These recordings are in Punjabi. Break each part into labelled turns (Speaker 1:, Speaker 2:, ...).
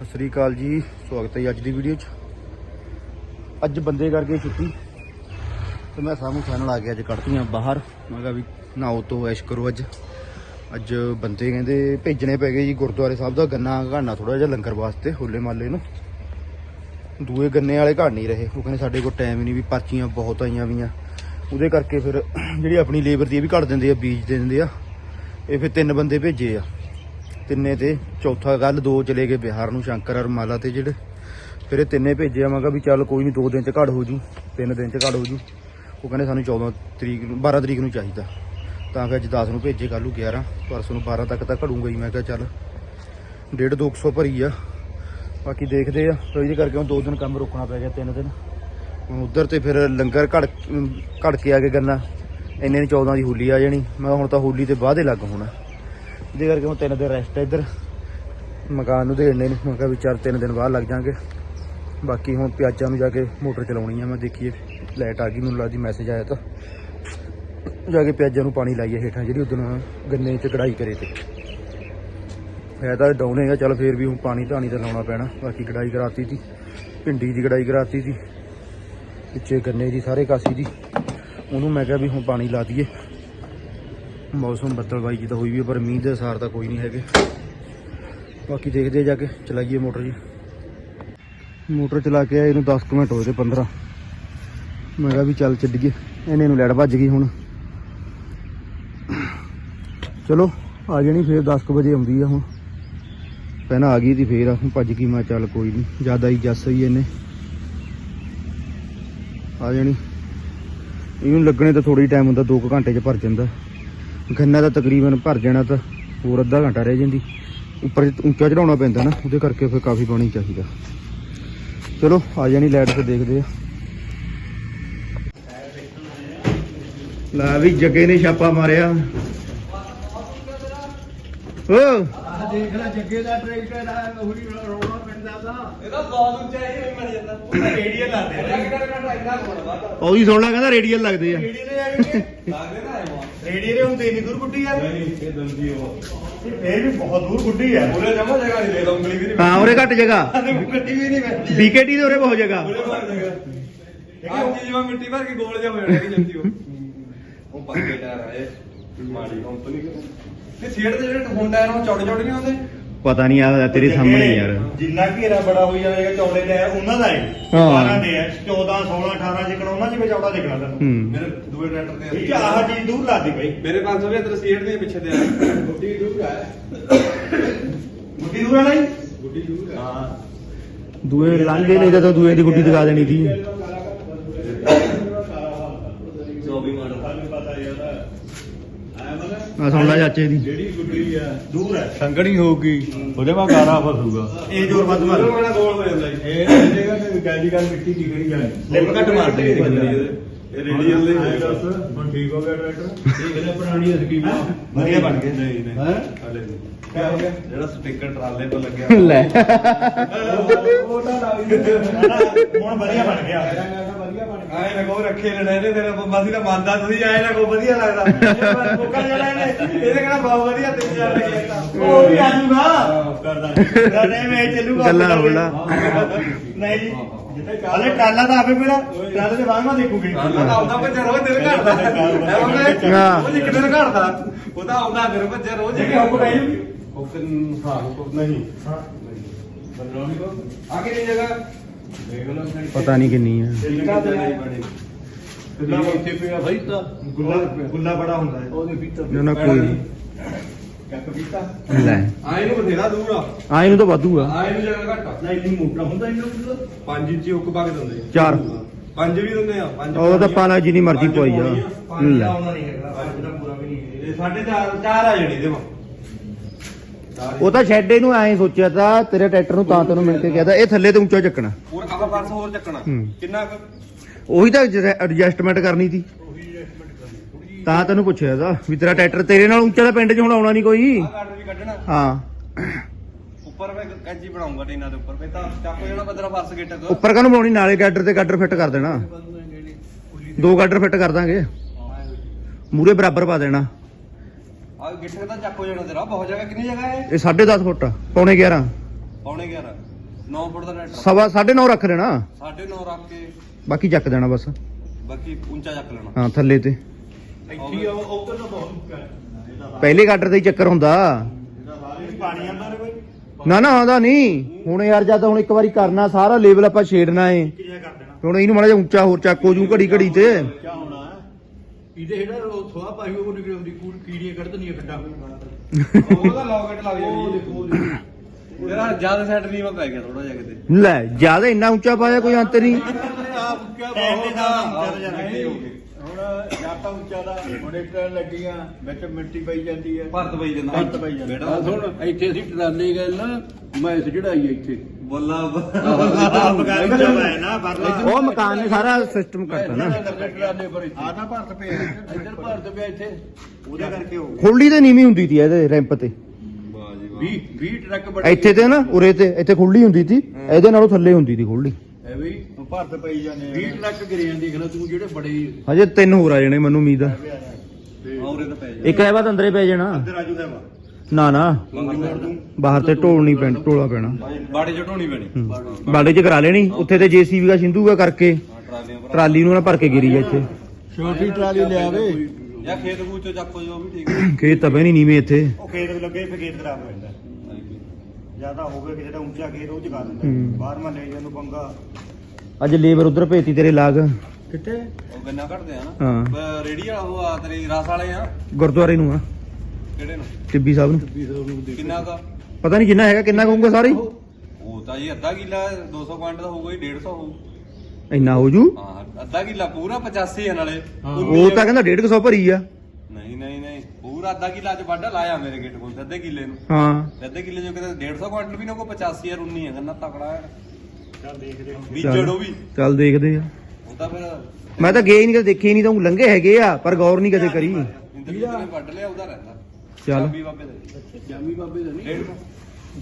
Speaker 1: ਸਤਿ ਸ੍ਰੀ ਅਕਾਲ ਜੀ, ਸਵਾਗਤ ਹੈ ਜੀ ਅੱਜ ਦੀ ਵੀਡੀਓ 'ਚ। ਅੱਜ ਬੰਦੇ ਕਰਕੇ ਛੁੱਟੀ, ਤੇ ਮੈਂ ਸਾਹਮਣੇ ਫਾਈਨਲ ਆ ਗਿਆ, ਅੱਜ ਕੱਢਤੀਆਂ ਬਾਹਰ। ਮੈਂ ਕਿਹਾ ਵੀ ਨਹਾਓ ਤੋਂ ਐਸ਼ ਕਰੋ ਅੱਜ। ਅੱਜ ਬੰਦੇ ਕਹਿੰਦੇ ਭੇਜਣੇ ਪੈ ਗਏ ਜੀ ਗੁਰਦੁਆਰੇ ਸਾਹਿਬ ਦਾ, ਗੰਨਾ ਘਾਣਾ ਥੋੜਾ ਜਿਹਾ ਲੰਗਰ ਵਾਸਤੇ, ਹੋਲੇ ਮਾਲੇ ਨੂੰ। ਦੂਏ ਗੰਨੇ ਵਾਲੇ ਘੜ ਨਹੀਂ ਰਹੇ। ਉਹ ਕਹਿੰਦੇ ਸਾਡੇ ਕੋਲ ਟਾਈਮ ਹੀ ਨਹੀਂ ਵੀ ਪਰਚੀਆਂ ਬਹੁਤ ਆਈਆਂ ਵੀਆਂ। ਉਹਦੇ ਕਰਕੇ ਫਿਰ ਜਿਹੜੀ ਆਪਣੀ ਲੇਬਰ ਦੀ ਇਹ ਵੀ ਘੜ ਦਿੰਦੇ ਆ, ਬੀਜ ਦੇ ਦਿੰਦੇ ਆ। ਇਹ ਫਿਰ ਤਿੰਨ ਬੰਦੇ ਭੇਜੇ ਆ। ਤਿੰਨੇ ਤੇ ਚੌਥਾ ਗੱਲ ਦੋ ਚਲੇ ਗਏ ਬਿਹਾਰ ਨੂੰ, ਸ਼ੰਕਰ ਔਰ ਮਾਲਾ ਤੇ ਜਿਹੜੇ ਫਿਰ ਇਹ ਤਿੰਨੇ ਭੇਜਿਆ ਮੈਂ ਕਿਹਾ ਵੀ ਚੱਲ ਕੋਈ ਨਹੀਂ ਦੋ ਦਿਨ ਚ ਘੜ ਹੋ ਜੂ, ਤਿੰਨ ਦਿਨ ਚ ਘੜ ਹੋ ਜੂ। ਉਹ ਕਹਿੰਦੇ ਸਾਨੂੰ 14 ਤਰੀਕ ਨੂੰ 12 ਤਰੀਕ ਨੂੰ ਚਾਹੀਦਾ। ਤਾਂ ਫਿਰ ਅੱਜ 10 ਨੂੰ ਭੇਜੇ, ਕੱਲ੍ਹ ਨੂੰ 11 ਪਰਸੋਂ ਨੂੰ 12 ਤੱਕ ਤਾਂ ਘੜੂਗਾ ਹੀ। ਮੈਂ ਕਿਹਾ ਚੱਲ ਡੇਢ 200 ਭਰੀ ਆ। ਬਾਕੀ ਦੇਖਦੇ ਆ। ਫਿਰ ਇਹਦੇ ਕਰਕੇ ਹੁਣ ਦੋ ਦਿਨ ਕੰਮ ਰੋਕਣਾ ਪੈ ਗਿਆ, ਤਿੰਨ ਦਿਨ। ਹੁਣ ਉਧਰ ਤੇ ਫਿਰ ਲੰਗਰ ਘੜ ਘੜ ਕੇ ਆ ਕੇ ਗੰਨਾ ਇੰਨੇ ਨੂੰ 14 ਦੀ ਹੋਲੀ ਆ ਜਾਣੀ। ਮੈਂ ਕਿਹਾ ਹੁਣ ਤਾਂ ਹੋਲੀ ਤੇ ਬਾਅਦ ਹੀ ਲੱਗ ਹੋਣਾ। ਇਹਦੇ ਕਰਕੇ ਹੁਣ ਤਿੰਨ ਦਿਨ ਰੈਸਟ ਹੈ ਇੱਧਰ। ਮਕਾਨ ਨੂੰ ਦੇਣੇ ਨੇ ਮੈਂ ਕਿਹਾ ਵੀ ਚਾਰ ਤਿੰਨ ਦਿਨ ਬਾਅਦ ਲੱਗ ਜਾਾਂਗੇ। ਬਾਕੀ ਹੁਣ ਪਿਆਜ਼ਾਂ ਨੂੰ ਜਾ ਕੇ ਮੋਟਰ ਚਲਾਉਣੀ ਆ। ਮੈਂ ਦੇਖੀਏ ਲਾਈਟ ਆ ਗਈ, ਮੈਨੂੰ ਲੱਗਦੀ ਮੈਸੇਜ ਆਇਆ ਤਾਂ। ਜਾ ਕੇ ਪਿਆਜ਼ਾਂ ਨੂੰ ਪਾਣੀ ਲਾਈਏ ਹੇਠਾਂ, ਜਿਹੜੀ ਉਦੋਂ ਗੰਨੇ 'ਚ ਕਢਾਈ ਕਰੇ ਤੇ। ਹੈ ਤਾਂ ਡਾਊਨ ਹੈਗਾ, ਚੱਲ ਫੇਰ ਵੀ ਹੁਣ ਪਾਣੀ ਧਾਣੀ ਤਾਂ ਲਾਉਣਾ ਪੈਣਾ। ਬਾਕੀ ਕਢਾਈ ਕਰਾਤੀ ਸੀ, ਭਿੰਡੀ ਦੀ ਕਢਾਈ ਕਰਾਤੀ ਸੀ। ਪਿੱਛੇ ਗੰਨੇ ਦੀ, ਸਾਰੇ ਕਾਸੀ ਦੀ। ਉਹਨੂੰ ਮੈਂ ਕਿਹਾ ਵੀ ਹੁਣ ਪਾਣੀ ਲਾ ਦਈਏ। ਮੌਸਮ ਬੱਦਲਬਾਈ ਜੀ ਤਾਂ ਹੋਈ ਵੀ ਹੈ, ਪਰ ਮੀਂਹ ਦੇ ਅਸਾਰ ਤਾਂ ਕੋਈ ਨਹੀਂ ਹੈਗੇ। ਬਾਕੀ ਦੇਖਦੇ ਜਾ ਕੇ ਚਲਾਈਏ ਮੋਟਰ ਜੀ। ਮੋਟਰ ਚਲਾ ਕੇ ਆਏ ਇਹਨੂੰ 10 ਕੁ ਮਿੰਟ ਹੋਏ ਤੇ 15 ਮੈਂ ਕਿਹਾ ਵੀ ਚੱਲ ਚੱਲੀਏ ਇਹਨੇ ਨੂੰ ਲੈੜ ਭੱਜ ਗਈ ਹੁਣ। ਚਲੋ ਆ ਜਾਣੀ ਫੇਰ 10 ਕੁ ਵਜੇ ਆਉਂਦੀ ਆ ਹੁਣ। ਪਹਿਲਾਂ ਆ ਗਈ ਸੀ ਫੇਰ ਆ, ਹੁਣ ਭੱਜ ਗਈ ਮੈਂ ਚੱਲ ਕੋਈ ਨਹੀਂ ਜ਼ਿਆਦਾ ਹੀ ਜੱਸ ਹੀ ਇਹਨੇ ਆ ਜਾਣੀ। ਇਹਨੂੰ ਲੱਗਣੇ ਤਾਂ ਥੋੜੀ ਟਾਈਮ ਹੁੰਦਾ 2 ਘੰਟੇ ਚ ਭਰ ਜਾਂਦਾ। ਗੰਨਾ ਤਾਂ ਤਕਰੀਬਨ ਭਰ ਜਾਣਾ ਤਾਂ ਹੋਰ ਅੱਧਾ ਘੰਟਾ ਰਹਿ ਜਾਂਦੀ। ਉੱਪਰ ਉੱਚਾ ਚੜਾਉਣਾ ਪੈਂਦਾ ਨਾ, ਉਹਦੇ ਕਰਕੇ ਫਿਰ ਕਾਫੀ ਪਾਣੀ ਚਾਹੀਦਾ। ਚਲੋ, ਆ ਜਾਣੀ ਲਾਈਟ ਤੇ ਦੇਖਦੇ ਆ। ਲੈ ਵੀ ਜੱਗੇ ਨੇ ਛਾਪਾ ਮਾਰਿਆ। ਓ!
Speaker 2: ਦੇਖ ਲੈ ਜੱਗੇ ਦਾ ਟਰੈਕਟਰ ਆ ਉਹੀ ਰੋਣਾ ਇਹਦਾ ਬਹੁਤ ਉੱਚਾ ਹੀ ਨਹੀਂ ਮਿਲ ਜਾਂਦਾ। ਉਹਦਾ ਰੇਡੀਅਲ ਲਾਦੇ
Speaker 1: ਉਹ ਵੀ ਸੁਣ ਲਾ ਕਹਿੰਦਾ ਰੇਡੀਅਲ ਲੱਗਦੇ ਆ।
Speaker 2: ਰੇਡੀਅਲ ਆ ਗਏ ਲੱਗਦੇ ਨਾ ਰੇਡੀਅਲ ਤੇ ਇੰਨੀ ਦੂਰ ਗੁੱਡੀ ਆ। ਨਹੀਂ ਇਹ ਦੰਦੀ ਉਹ। ਇਹ ਵੀ ਬਹੁਤ ਦੂਰ ਗੁੱਡੀ ਆ। ਉਹਨੇ ਜਮਾ ਜਗ੍ਹਾ ਨਹੀਂ ਦੇ ਦੋ ਉਂਗਲੀ ਵੀ ਨਹੀਂ
Speaker 1: ਹਾਂ ਉਰੇ ਘੱਟ ਜਗ੍ਹਾ।
Speaker 2: ਗੱਡੀ ਵੀ ਨਹੀਂ ਮਿਲਦੀ
Speaker 1: ਬੀਕੇਟੀ ਦੇ ਉਰੇ ਬਹੁਤ ਜਗ੍ਹਾ।
Speaker 2: ਉਹਦੇ ਬਾਹਰ ਜਗ੍ਹਾ। ਆਹ ਜਿਵੇਂ ਮਿੱਟੀ ਭਰ ਕੇ ਗੋਲ ਜਿਹਾ ਹੋ ਜਾਣਾ ਕਿ ਜਾਂਦੀ ਉਹ। ਉਹ ਪੱਕੇ ਟਾਇਰ ਆਏ। ਮਾੜੀ ਕੰਪਨੀ ਤੇ ਸੀਟ ਤੇ ਜਿਹੜੇ ਹੋਂਡਾ ਟਾਇਰ ਉਹ ਚੌੜੇ ਚੌੜੇ ਨਹੀਂ ਹੁੰਦੇ?
Speaker 1: ਪਤਾ ਨਹੀਂ ਆ ਤੇਰੇ ਸਾਹਮਣੇ ਯਾਰ।
Speaker 3: ਜਿੰਨਾ ਘੇਰਾ ਬੜਾ ਹੋਈ ਜਾਵੇਗਾ ਚੌੜੇ ਟਾਇਰ ਉਹਨਾਂ ਦਾ ਹੈ।
Speaker 1: ਹਾਂ।
Speaker 3: 12 ਦੇ ਹੈ 14 16 18 ਜਿਕਣ ਉਹਨਾਂ 'ਚ ਵੀ ਚੌੜਾ ਦਿਖਣਾ ਤੈਨੂੰ।
Speaker 1: ਹੂੰ।
Speaker 2: ਮੇਰੇ ਦੂਏ ਟਰੈਕਟਰ ਤੇ
Speaker 3: ਠੀਕ ਹੈ ਆਹ ਚੀਜ਼ ਦੂਰ ਲਾਦੀ ਬਈ।
Speaker 2: ਮੇਰੇ 575 ਸੀਟ ਦੇ ਪਿੱਛੇ ਤੇ ਆ। ਗੁੱਡੀ ਦੂਰ ਆ।
Speaker 3: ਗੁੱਡੀ ਦੂਰ ਵਾਲਾ ਹੀ
Speaker 2: ਗੁੱਡੀ ਦੂਰ ਆ।
Speaker 3: ਹਾਂ।
Speaker 1: ਦੂਏ ਲਾਂਗੇ ਨਹੀਂ ਤਾਂ ਦੂਏ ਦੀ ਗੁੱਡੀ ਦਿਖਾ ਦੇਣੀ ਸੀ
Speaker 2: 24 ਮਾਡਲ
Speaker 3: ਤੁਹਾਨੂੰ ਪਤਾ ਹੀ ਉਹਦਾ ਆਇਆ ਮਤਲਬ
Speaker 1: ਆ ਸੁਣ ਲੈ ਚਾਚੇ ਦੀ।
Speaker 3: ਜਿਹੜੀ ਗੁੱਡੀ ਆ ਦੂਰ ਹੈ
Speaker 4: ਸੰਗਣੀ ਹੋਊਗੀ ਉਹਦੇ ਮਾ ਗਾਣਾ ਫਸੂਗਾ
Speaker 3: ਇਹ ਜ਼ੋਰ ਵੱਧ ਮਾਰ।
Speaker 2: ਉਹ ਮੇਰਾ ਗੋਲ ਹੋ ਜਾਂਦਾ ਜੀ।
Speaker 4: ਇਹ ਰਹੇਗਾ ਤੇ ਗੈਲੀ ਗੱਲ ਮਿੱਟੀ ਨਿਕਲੀ ਜਾਣੀ।
Speaker 3: ਲਿਪ ਘੱਟ ਮਾਰਦੇ
Speaker 2: ਇਹ ਰੇਡੀਅਲ ਦੇ
Speaker 4: ਦੱਸ ਹੁਣ ਠੀਕ ਹੋ ਗਿਆ ਟਰੈਕਟਰ? ਇਹ ਕਿਹਨੇ ਪੁਰਾਣੀ ਸਕੀਮ
Speaker 3: ਵਧੀਆ ਬਣ ਗਏ
Speaker 2: ਨਹੀਂ ਨਹੀਂ।
Speaker 4: ਹੈ?
Speaker 2: ਹਲੇ ਨਹੀਂ। ਕਿਆ ਹੋ ਗਿਆ? ਜਿਹੜਾ ਸਟicker ਟਰਾਲੇ ਤੋਂ ਲੱਗਿਆ।
Speaker 1: ਲੈ।
Speaker 4: ਉਹ ਤਾਂ ਲੱਗ
Speaker 3: ਹੁਣ ਵਧੀਆ ਬਣ ਗਿਆ।
Speaker 4: ਵਧੀਆ ਬਣ
Speaker 2: ਆਏ ਨਾ ਕੋ ਰੱਖੇ ਲੈਣਾ ਇਹਨੇ ਤੇਰਾ ਬੰਬਾਸੀ ਦਾ ਮੰਨਦਾ ਤੁਸੀਂ ਆਏ ਨਾ ਕੋ ਵਧੀਆ ਲੱਗਦਾ। ਕੋਕਾ ਜਿਹੜਾ ਇਹਨੇ ਇਹਨੇ ਕਹਿੰਦਾ ਬਹੁਤ ਵਧੀਆ 3000 ਰੁਪਏ ਲੈਤਾ
Speaker 3: ਉਹ ਵੀ ਆ ਜੂਗਾ
Speaker 4: ਕਰਦਾ।
Speaker 3: ਕਰਨੇ ਮੈਂ ਚੱਲੂਗਾ
Speaker 1: ਗੱਲਾਂ ਹੋਲਾ
Speaker 3: ਨਹੀਂ ਜੀ। ਕਾਲੇ ਟਾਲਾ ਤਾਂ ਆਪੇ ਮੇਰਾ ਟਾਲੇ ਦੇ ਬਾਹਰ ਮਾ ਦੇਖੂਗੇ।
Speaker 2: ਆਉਂਦਾ ਆਉਂਦਾ ਭੱਜਾ ਰੋਜ਼ ਦਿਲ ਘੜਦਾ
Speaker 1: ਹਾਂ।
Speaker 2: ਉਹ ਇੱਕ ਦਿਨ ਘੜਦਾ ਉਹ ਤਾਂ ਆਉਂਦਾ ਦਿਨ ਭੱਜਾ ਰੋਜ਼।
Speaker 3: ਜਿਹੜੀ ਹੁੱਕ ਪੈ ਜੂਗੀ
Speaker 2: ਹੁੱਕ ਹਾਂ ਹੁੱਕ ਨਹੀਂ।
Speaker 4: ਬੰਦਰੋਂ ਕੋ
Speaker 2: ਆ ਕਿਹੜੀ ਜਗ੍ਹਾ?
Speaker 1: ਪਤਾ ਨਹੀਂ ਕਿੰਨੀ ਆ।
Speaker 4: ਕਿੰਨਾ ਉੱਥੇ ਪਿਆ ਸਹੀ ਤਾਂ।
Speaker 3: ਗੁੱਲਾ ਗੁੱਲਾ ਬੜਾ ਹੁੰਦਾ ਹੈ।
Speaker 4: ਉਹਦੇ ਭੀਤਰ
Speaker 1: ਨਾ ਨਾ ਕੋਈ
Speaker 4: ਕੱਕ ਕੀਤਾ।
Speaker 1: ਲੈ।
Speaker 2: ਆਏ ਨੂੰ ਬਥੇਰਾ ਦੂਰ ਆ।
Speaker 1: ਆ ਇਹਨੂੰ ਤਾਂ ਵਾਧੂ ਆ।
Speaker 2: ਆਏ ਨੂੰ ਜਗ੍ਹਾ ਘੱਟ ਆ।
Speaker 3: ਨਹੀਂ ਨਹੀਂ ਮੋਟਾ ਹੁੰਦਾ ਇਹਨਾਂ ਨੂੰ
Speaker 2: 5 ਇੰਚੀ ਹੁੱਕ ਪਾ ਕੇ ਦਿੰਦੇ
Speaker 1: ਚਾਰ।
Speaker 2: ਪੰਜ ਵੀ ਦਿੰਦੇ ਆ ਪੰਜ
Speaker 1: ਉਹ ਤਾਂ ਪਾਲਾ ਜਿੰਨੀ ਮਰਜ਼ੀ ਜਾ
Speaker 3: ਪਾਣੀ
Speaker 1: ਲੈ
Speaker 3: ਆਉਣਾ ਨਹੀਂ ਹੈਗਾ। ਪੰਜ ਦਾ ਪੂਰਾ ਵੀ ਨਹੀਂ ਹੈ
Speaker 2: ਇਹ ਸਾਢੇ ਚਾਰ ਚਾਰ ਆ ਜਣੀ ਦੇ ਵਾ
Speaker 1: ਉਹ ਤਾਂ ਸ਼ੈਡ ਇਹਨੂੰ ਐਂ ਸੋਚਿਆ ਤਾਂ ਤੇਰੇ ਟਰੈਕਟਰ ਨੂੰ ਤਾਂ ਤੈਨੂੰ ਮਿਲ ਕੇ ਕਹਦਾ ਇਹ ਥੱਲੇ ਤੇ ਉੱਚਾ ਚੱਕਣਾ।
Speaker 2: ਹੋਰ ਆਹ ਪਰਸ ਹੋਰ ਚੱਕਣਾ। ਕਿੰਨਾ ਕੁ?
Speaker 1: ਉਹੀ ਤਾਂ ਐਡਜਸਟਮੈਂਟ ਕਰਨੀ ਸੀ। ਤਾਂ ਤੈਨੂੰ ਪੁੱਛਿਆ ਤਾਂ ਵੀ ਤੇਰਾ ਟਰੈਕਟਰ ਤੇਰੇ ਨਾਲ ਉੱਚਾ ਤਾਂ ਪਿੰਡ 'ਚ ਹੁਣ ਆਉਣਾ ਨਹੀਂ ਕੋਈ।
Speaker 2: ਆਹ ਕਾਰਡ ਵੀ ਕੱਢਣਾ।
Speaker 1: ਹਾਂ।
Speaker 2: ਉੱਪਰ ਮੈਂ ਕੈਂਚੀ ਬਣਾਉਂਗਾ ਟੀਨਾਂ ਦੇ ਉੱਪਰ। ਫੇ ਤਾਂ ਚੱਕ ਹੋ ਜਾਣਾ ਬੰਦਰਾ ਫਰਸ ਗੇਟ। ਕੋ
Speaker 1: ਉੱਪਰ ਕਾਹਨੂੰ ਪਾਉਣੀ ਨਾਲੇ ਗਾਡਰ ਤੇ ਗਾਡਰ ਫਿੱਟ ਕਰ ਦੇਣਾ। ਦੋ ਗਾਡਰ ਫਿੱਟ ਕਰ ਦਾਂਗੇ। ਮੂਰੇ ਬਰਾਬਰ ਪਾ ਦੇਣਾ।
Speaker 2: ਆ ਗਿੱਠੇ ਤਾਂ ਚੱਕ ਹੋ ਜਾਣਾ ਤੇਰਾ? ਬਹੁਤ ਜਗ੍ਹਾ ਕਿੰਨੀ ਜਗ੍ਹਾ ਹੈ
Speaker 1: ਇਹ 10.5 ਫੁੱਟ ਪੌਣੇ 11
Speaker 2: ਪੌਣੇ 11 9 ਫੁੱਟ ਦਾ ਟਰੈਕਟਰ।
Speaker 1: ਸਵਾ 9.5 ਰੱਖ ਲੈਣਾ।
Speaker 2: 9.5 ਰੱਖ ਕੇ।
Speaker 1: ਬਾਕੀ ਚੱਕ ਦੇਣਾ ਬਸ।
Speaker 2: ਬਾਕੀ ਉੱਚਾ ਚੱਕ ਲੈਣਾ।
Speaker 1: ਹਾਂ ਥੱਲੇ ਤੇ।
Speaker 3: ਇੱਥੇ ਆ ਉੱਧਰ ਤਾਂ ਬਹੁਤ ਉੱਚਾ ਹੈ।
Speaker 1: ਪਹਿਲੇ ਗਾਡਰ ਤੇ ਹੀ ਚੱਕਰ ਹੁੰਦਾ।
Speaker 5: ਪਾਣੀ ਆਉਂਦਾ ਨੇ ਕੋਈ?
Speaker 1: ਨਾ ਨਾ ਆਉਂਦਾ ਨਹੀਂ। ਹੁਣ ਯਾਰ ਜਦ ਹੁਣ ਇੱਕ ਵਾਰੀ ਕਰਨਾ ਸਾਰਾ ਲੈਵਲ ਆਪਾਂ ਛੇੜਨਾ ਏ।
Speaker 5: ਕਿਹੜਾ ਕਰ ਦੇਣਾ।
Speaker 1: ਹੁਣ ਇਹਨੂੰ ਮਾੜਾ ਜਿਹਾ ਉੱਚਾ ਹੋਰ ਚੱਕ ਹੋ ਜੂ ਘੜੀ ਘੜੀ ਤੇ।
Speaker 3: ਇਹਦੇ ਜਿਹੜਾ ਉਹ ਥੋੜਾ ਪਾਈ ਉਹ ਨਿਕਲ ਆਉਂਦੀ ਕੂੜ ਕੀੜੀਆਂ ਕੱਢ ਦਨੀਆਂ ਖੱਡਾ
Speaker 2: ਉਹਦਾ ਲੌਕਟ ਲੱਗ
Speaker 3: ਉਹ
Speaker 2: ਜਾਣੀ
Speaker 3: ਦੇਖੋ ਉਹ ਦੇਖੋ
Speaker 2: ਤੇਰਾ ਜ਼ਿਆਦਾ ਸੈੱਟ ਨਹੀਂ ਮੈਂ ਪੈ ਗਿਆ ਥੋੜਾ ਜਿਹਾ ਕਿਤੇ
Speaker 1: ਲੈ ਜ਼ਿਆਦਾ ਇੰਨਾ ਉੱਚਾ ਪਾਇਆ ਕੋਈ ਅੰਤ ਨਹੀਂ
Speaker 3: ਆਪ ਕਿਆ ਹੁਣ ਜਾਂ ਤਾਂ ਉੱਚਾ ਦਾ ਹੁਣ ਇੱਕ ਲੱਗੀਆਂ ਵਿੱਚ ਮਿੱਟੀ ਪਈ ਜਾਂਦੀ ਹੈ
Speaker 2: ਭਰਤ ਪਈ ਜਾਂਦਾ।
Speaker 3: ਭਰਤ ਪਈ ਜਾਂਦਾ
Speaker 4: ਸੁਣ ਇੱਥੇ ਅਸੀਂ ਟਰਾਲੇ ਗਏ ਨਾ ਮੈਂ ਇਸ ਚੜਾਈ ਇੱਥੇ।
Speaker 2: ਬੱਲਾ
Speaker 5: ਨਾ। ਬਰਲਾ
Speaker 1: ਉਹ ਮਕਾਨ ਨੇ ਸਾਰਾ ਸਿਸਟਮ ਕਰਤਾ ਨਾ।
Speaker 3: ਆ ਭਰਤ ਪਿਆ।
Speaker 4: ਇੱਧਰ ਭਾਰਤ ਪਿਆ ਇੱਥੇ।
Speaker 5: ਉਹਦੇ ਕਰਕੇ ਹੋ
Speaker 1: ਖੁੱਲੀ ਤੇ ਨੀਵੀਂ ਹੁੰਦੀ ਸੀ ਇਹਦੇ ਰੈਂਪ ਤੇ।
Speaker 2: ਵਾਹ ਜੀ
Speaker 4: 20 20 ਟਰੱਕ ਬੜੇ
Speaker 1: ਇੱਥੇ ਤੇ ਨਾ ਉਰੇ ਤੇ ਇੱਥੇ ਖੁੱਲੀ ਹੁੰਦੀ ਸੀ ਇਹਦੇ ਨਾਲੋਂ ਥੱਲੇ ਹੁੰਦੀ ਸੀ ਖੁੱਲੀ
Speaker 4: ਹੈ ਵੀ
Speaker 5: ਹੁਣ ਭਰਤ ਪਈ ਜਾਂਦੇ
Speaker 4: 20 ਟਰੱਕ ਗਿਰੇ ਦੇਖ ਲੈ ਤੂੰ ਜਿਹੜੇ ਬੜੇ
Speaker 1: ਹਜੇ ਤਿੰਨ ਹੋਰ ਆ ਜਾਣੇ ਮੈਨੂੰ ਉਮੀਦ ਆ।
Speaker 2: ਔਰੇ ਤਾਂ ਪੈ ਜਾ
Speaker 1: ਇੱਕ ਹੈ ਬਾਅਦ ਅੰਦਰੇ ਪੈ ਜਾਣਾ।
Speaker 5: ਅੰਦਰ ਆਜੂ
Speaker 1: ਨਾ ਨਾ। ਬਾਹਰ ਤੇ ਢੋਲ ਨਹੀਂ ਪੈਣ ਢੋਲਾ ਪੈਣਾ।
Speaker 2: ਬਾੜੀ ਚਟਾਉਣੀ ਪੈਣੀ।
Speaker 1: ਹੂੰ। ਬਾੜੇ ਚ ਕਰਾ ਲੈਣੀ। ਉੱਥੇ ਤੇ ਜੀਸੀਬੀ ਦਾ ਸਿੰਧੂਗਾ ਕਰਕੇ। ਟਰਾਲੀ ਨੂੰ ਨਾ ਭਰ ਕੇ ਗਿਰੀ ਆ ਇੱਥੇ।
Speaker 3: ਛੋਟੀ ਟਰਾਲੀ ਲਿਆਵੇ
Speaker 2: ਜਾਂ ਖੇਤ ਖੂਚੋ ਚੱਕੋ ਜੋ ਵੀ ਠੀਕ ਹੈ
Speaker 1: ਖੇਤ ਤਾਂ ਬਹਿਣੀ ਨੀਵੇਂ ਇੱਥੇ।
Speaker 5: ਉਹ ਖੇਤ ਲੱਗੇ ਫਿਰ ਖੇਤ ਖਰਾਬ ਹੋ ਜਾਂਦਾ। ਜ਼ਿਆਦਾ ਹੋ ਗਿਆ ਕਿਸੇ ਦਾ ਉੱਚਾ ਖੇਤ ਉਹ ਜਗਾ ਦਿੰਦਾ।
Speaker 1: ਹੂੰ।
Speaker 5: ਬਾਹਰ ਮਾ ਲੈ ਪੰਗਾ।
Speaker 1: ਅੱਜ ਲੇਬਰ ਉਧਰ ਭੇਤੀ ਤੇਰੇ ਲਾਗ।
Speaker 5: ਕਿੱਥੇ?
Speaker 2: ਉਹ ਗੰਨਾ ਘਟਦੇ ਆ ਨਾ।
Speaker 1: ਹਾਂ।
Speaker 2: ਬ- ਰੇਹੜੀ ਵਾਲਾ ਉਹ ਆ ਤੇਰੇ ਰਸ ਵਾਲੇ ਆ।
Speaker 1: ਗੁਰਦੁਆਰੇ ਨੂੰ ਆ।
Speaker 2: ਕਿਹੜੇ ਨੂੰ?
Speaker 1: ਟਿੱਬੀ ਸਾਹਿਬ ਨੂੰ।
Speaker 2: ਕਿੰਨਾ ਕਾ?
Speaker 1: ਪਤਾ ਨਹੀਂ ਕਿੰਨਾ ਹੈਗਾ ਕਿੰਨਾ ਕਹੂੰਗਾ ਸਾਰੇ?
Speaker 2: ਉਹ ਤਾਂ ਜੀ ਅੱਧਾ ਕਿੱਲਾ 200 ਕੁਇੰਟਲ ਦਾ ਹੋਊਗਾ ਜੀ 150 ਹੋਊ।
Speaker 1: ਇੰਨਾ ਹੋ ਜੂ?
Speaker 2: ਹਾਂ ਅੱਧਾ ਕਿੱਲਾ ਪੂਰਾ 85 ਹੈ। ਨਾਲੇ
Speaker 1: ਉਹ ਤਾਂ ਕਹਿੰਦਾ 150 ਭਰੀ ਆ।
Speaker 2: ਨਹੀਂ ਨਹੀਂ ਨਹੀਂ। ਪੂਰਾ ਅੱਧਾ ਕਿੱਲਾ ਚ ਵੱਡਾ ਲਾਇਆ ਮੇਰੇ ਗੇਟ ਕੋਲ ਤੇ ਅੱਧੇ ਕਿੱਲੇ ਨੂੰ।
Speaker 1: ਹਾਂ।
Speaker 2: ਅੱਧੇ ਕਿੱਲੇ ਜੋ ਕਿਤੇ 150 ਕੁਇੰਟਲ ਵੀ ਨਾ ਕੋ 85 ਯਾਰ 19 ਹੈ ਗੰਨਾ ਤਕੜਾ ਹੈ।
Speaker 5: ਚੱਲ ਦੇਖਦੇ ਹਾਂ।
Speaker 2: ਬੀਜੜੋ ਵੀ
Speaker 1: ਚੱਲ ਦੇਖਦੇ ਆ
Speaker 2: ਉਹ ਤਾਂ ਫਿਰ
Speaker 1: ਮੈਂ ਤਾਂ ਹੀ ਨਹੀਂ ਕਦੇ ਦੇਖੇ ਨਹੀਂ ਤਾਂ ਲੰਘੇ ਹੈਗੇ ਆ ਪਰ ਗੌਰ ਨਹੀਂ ਕਦੇ ਕਰੀ।
Speaker 2: ਇੰਦਰ ਨੇ ਵੱਢ ਲਿਆ ਉਹਦਾ ਰਹਿੰਦਾ।
Speaker 1: ਚੱਲ।
Speaker 2: ਚਾਬੀ ਬਾਬੇ ਦਾ
Speaker 4: ਜਾਮੀ ਬਾਬੇ ਦਾ ਨਹੀਂ।
Speaker 2: ਡੇਢ ਸੌ।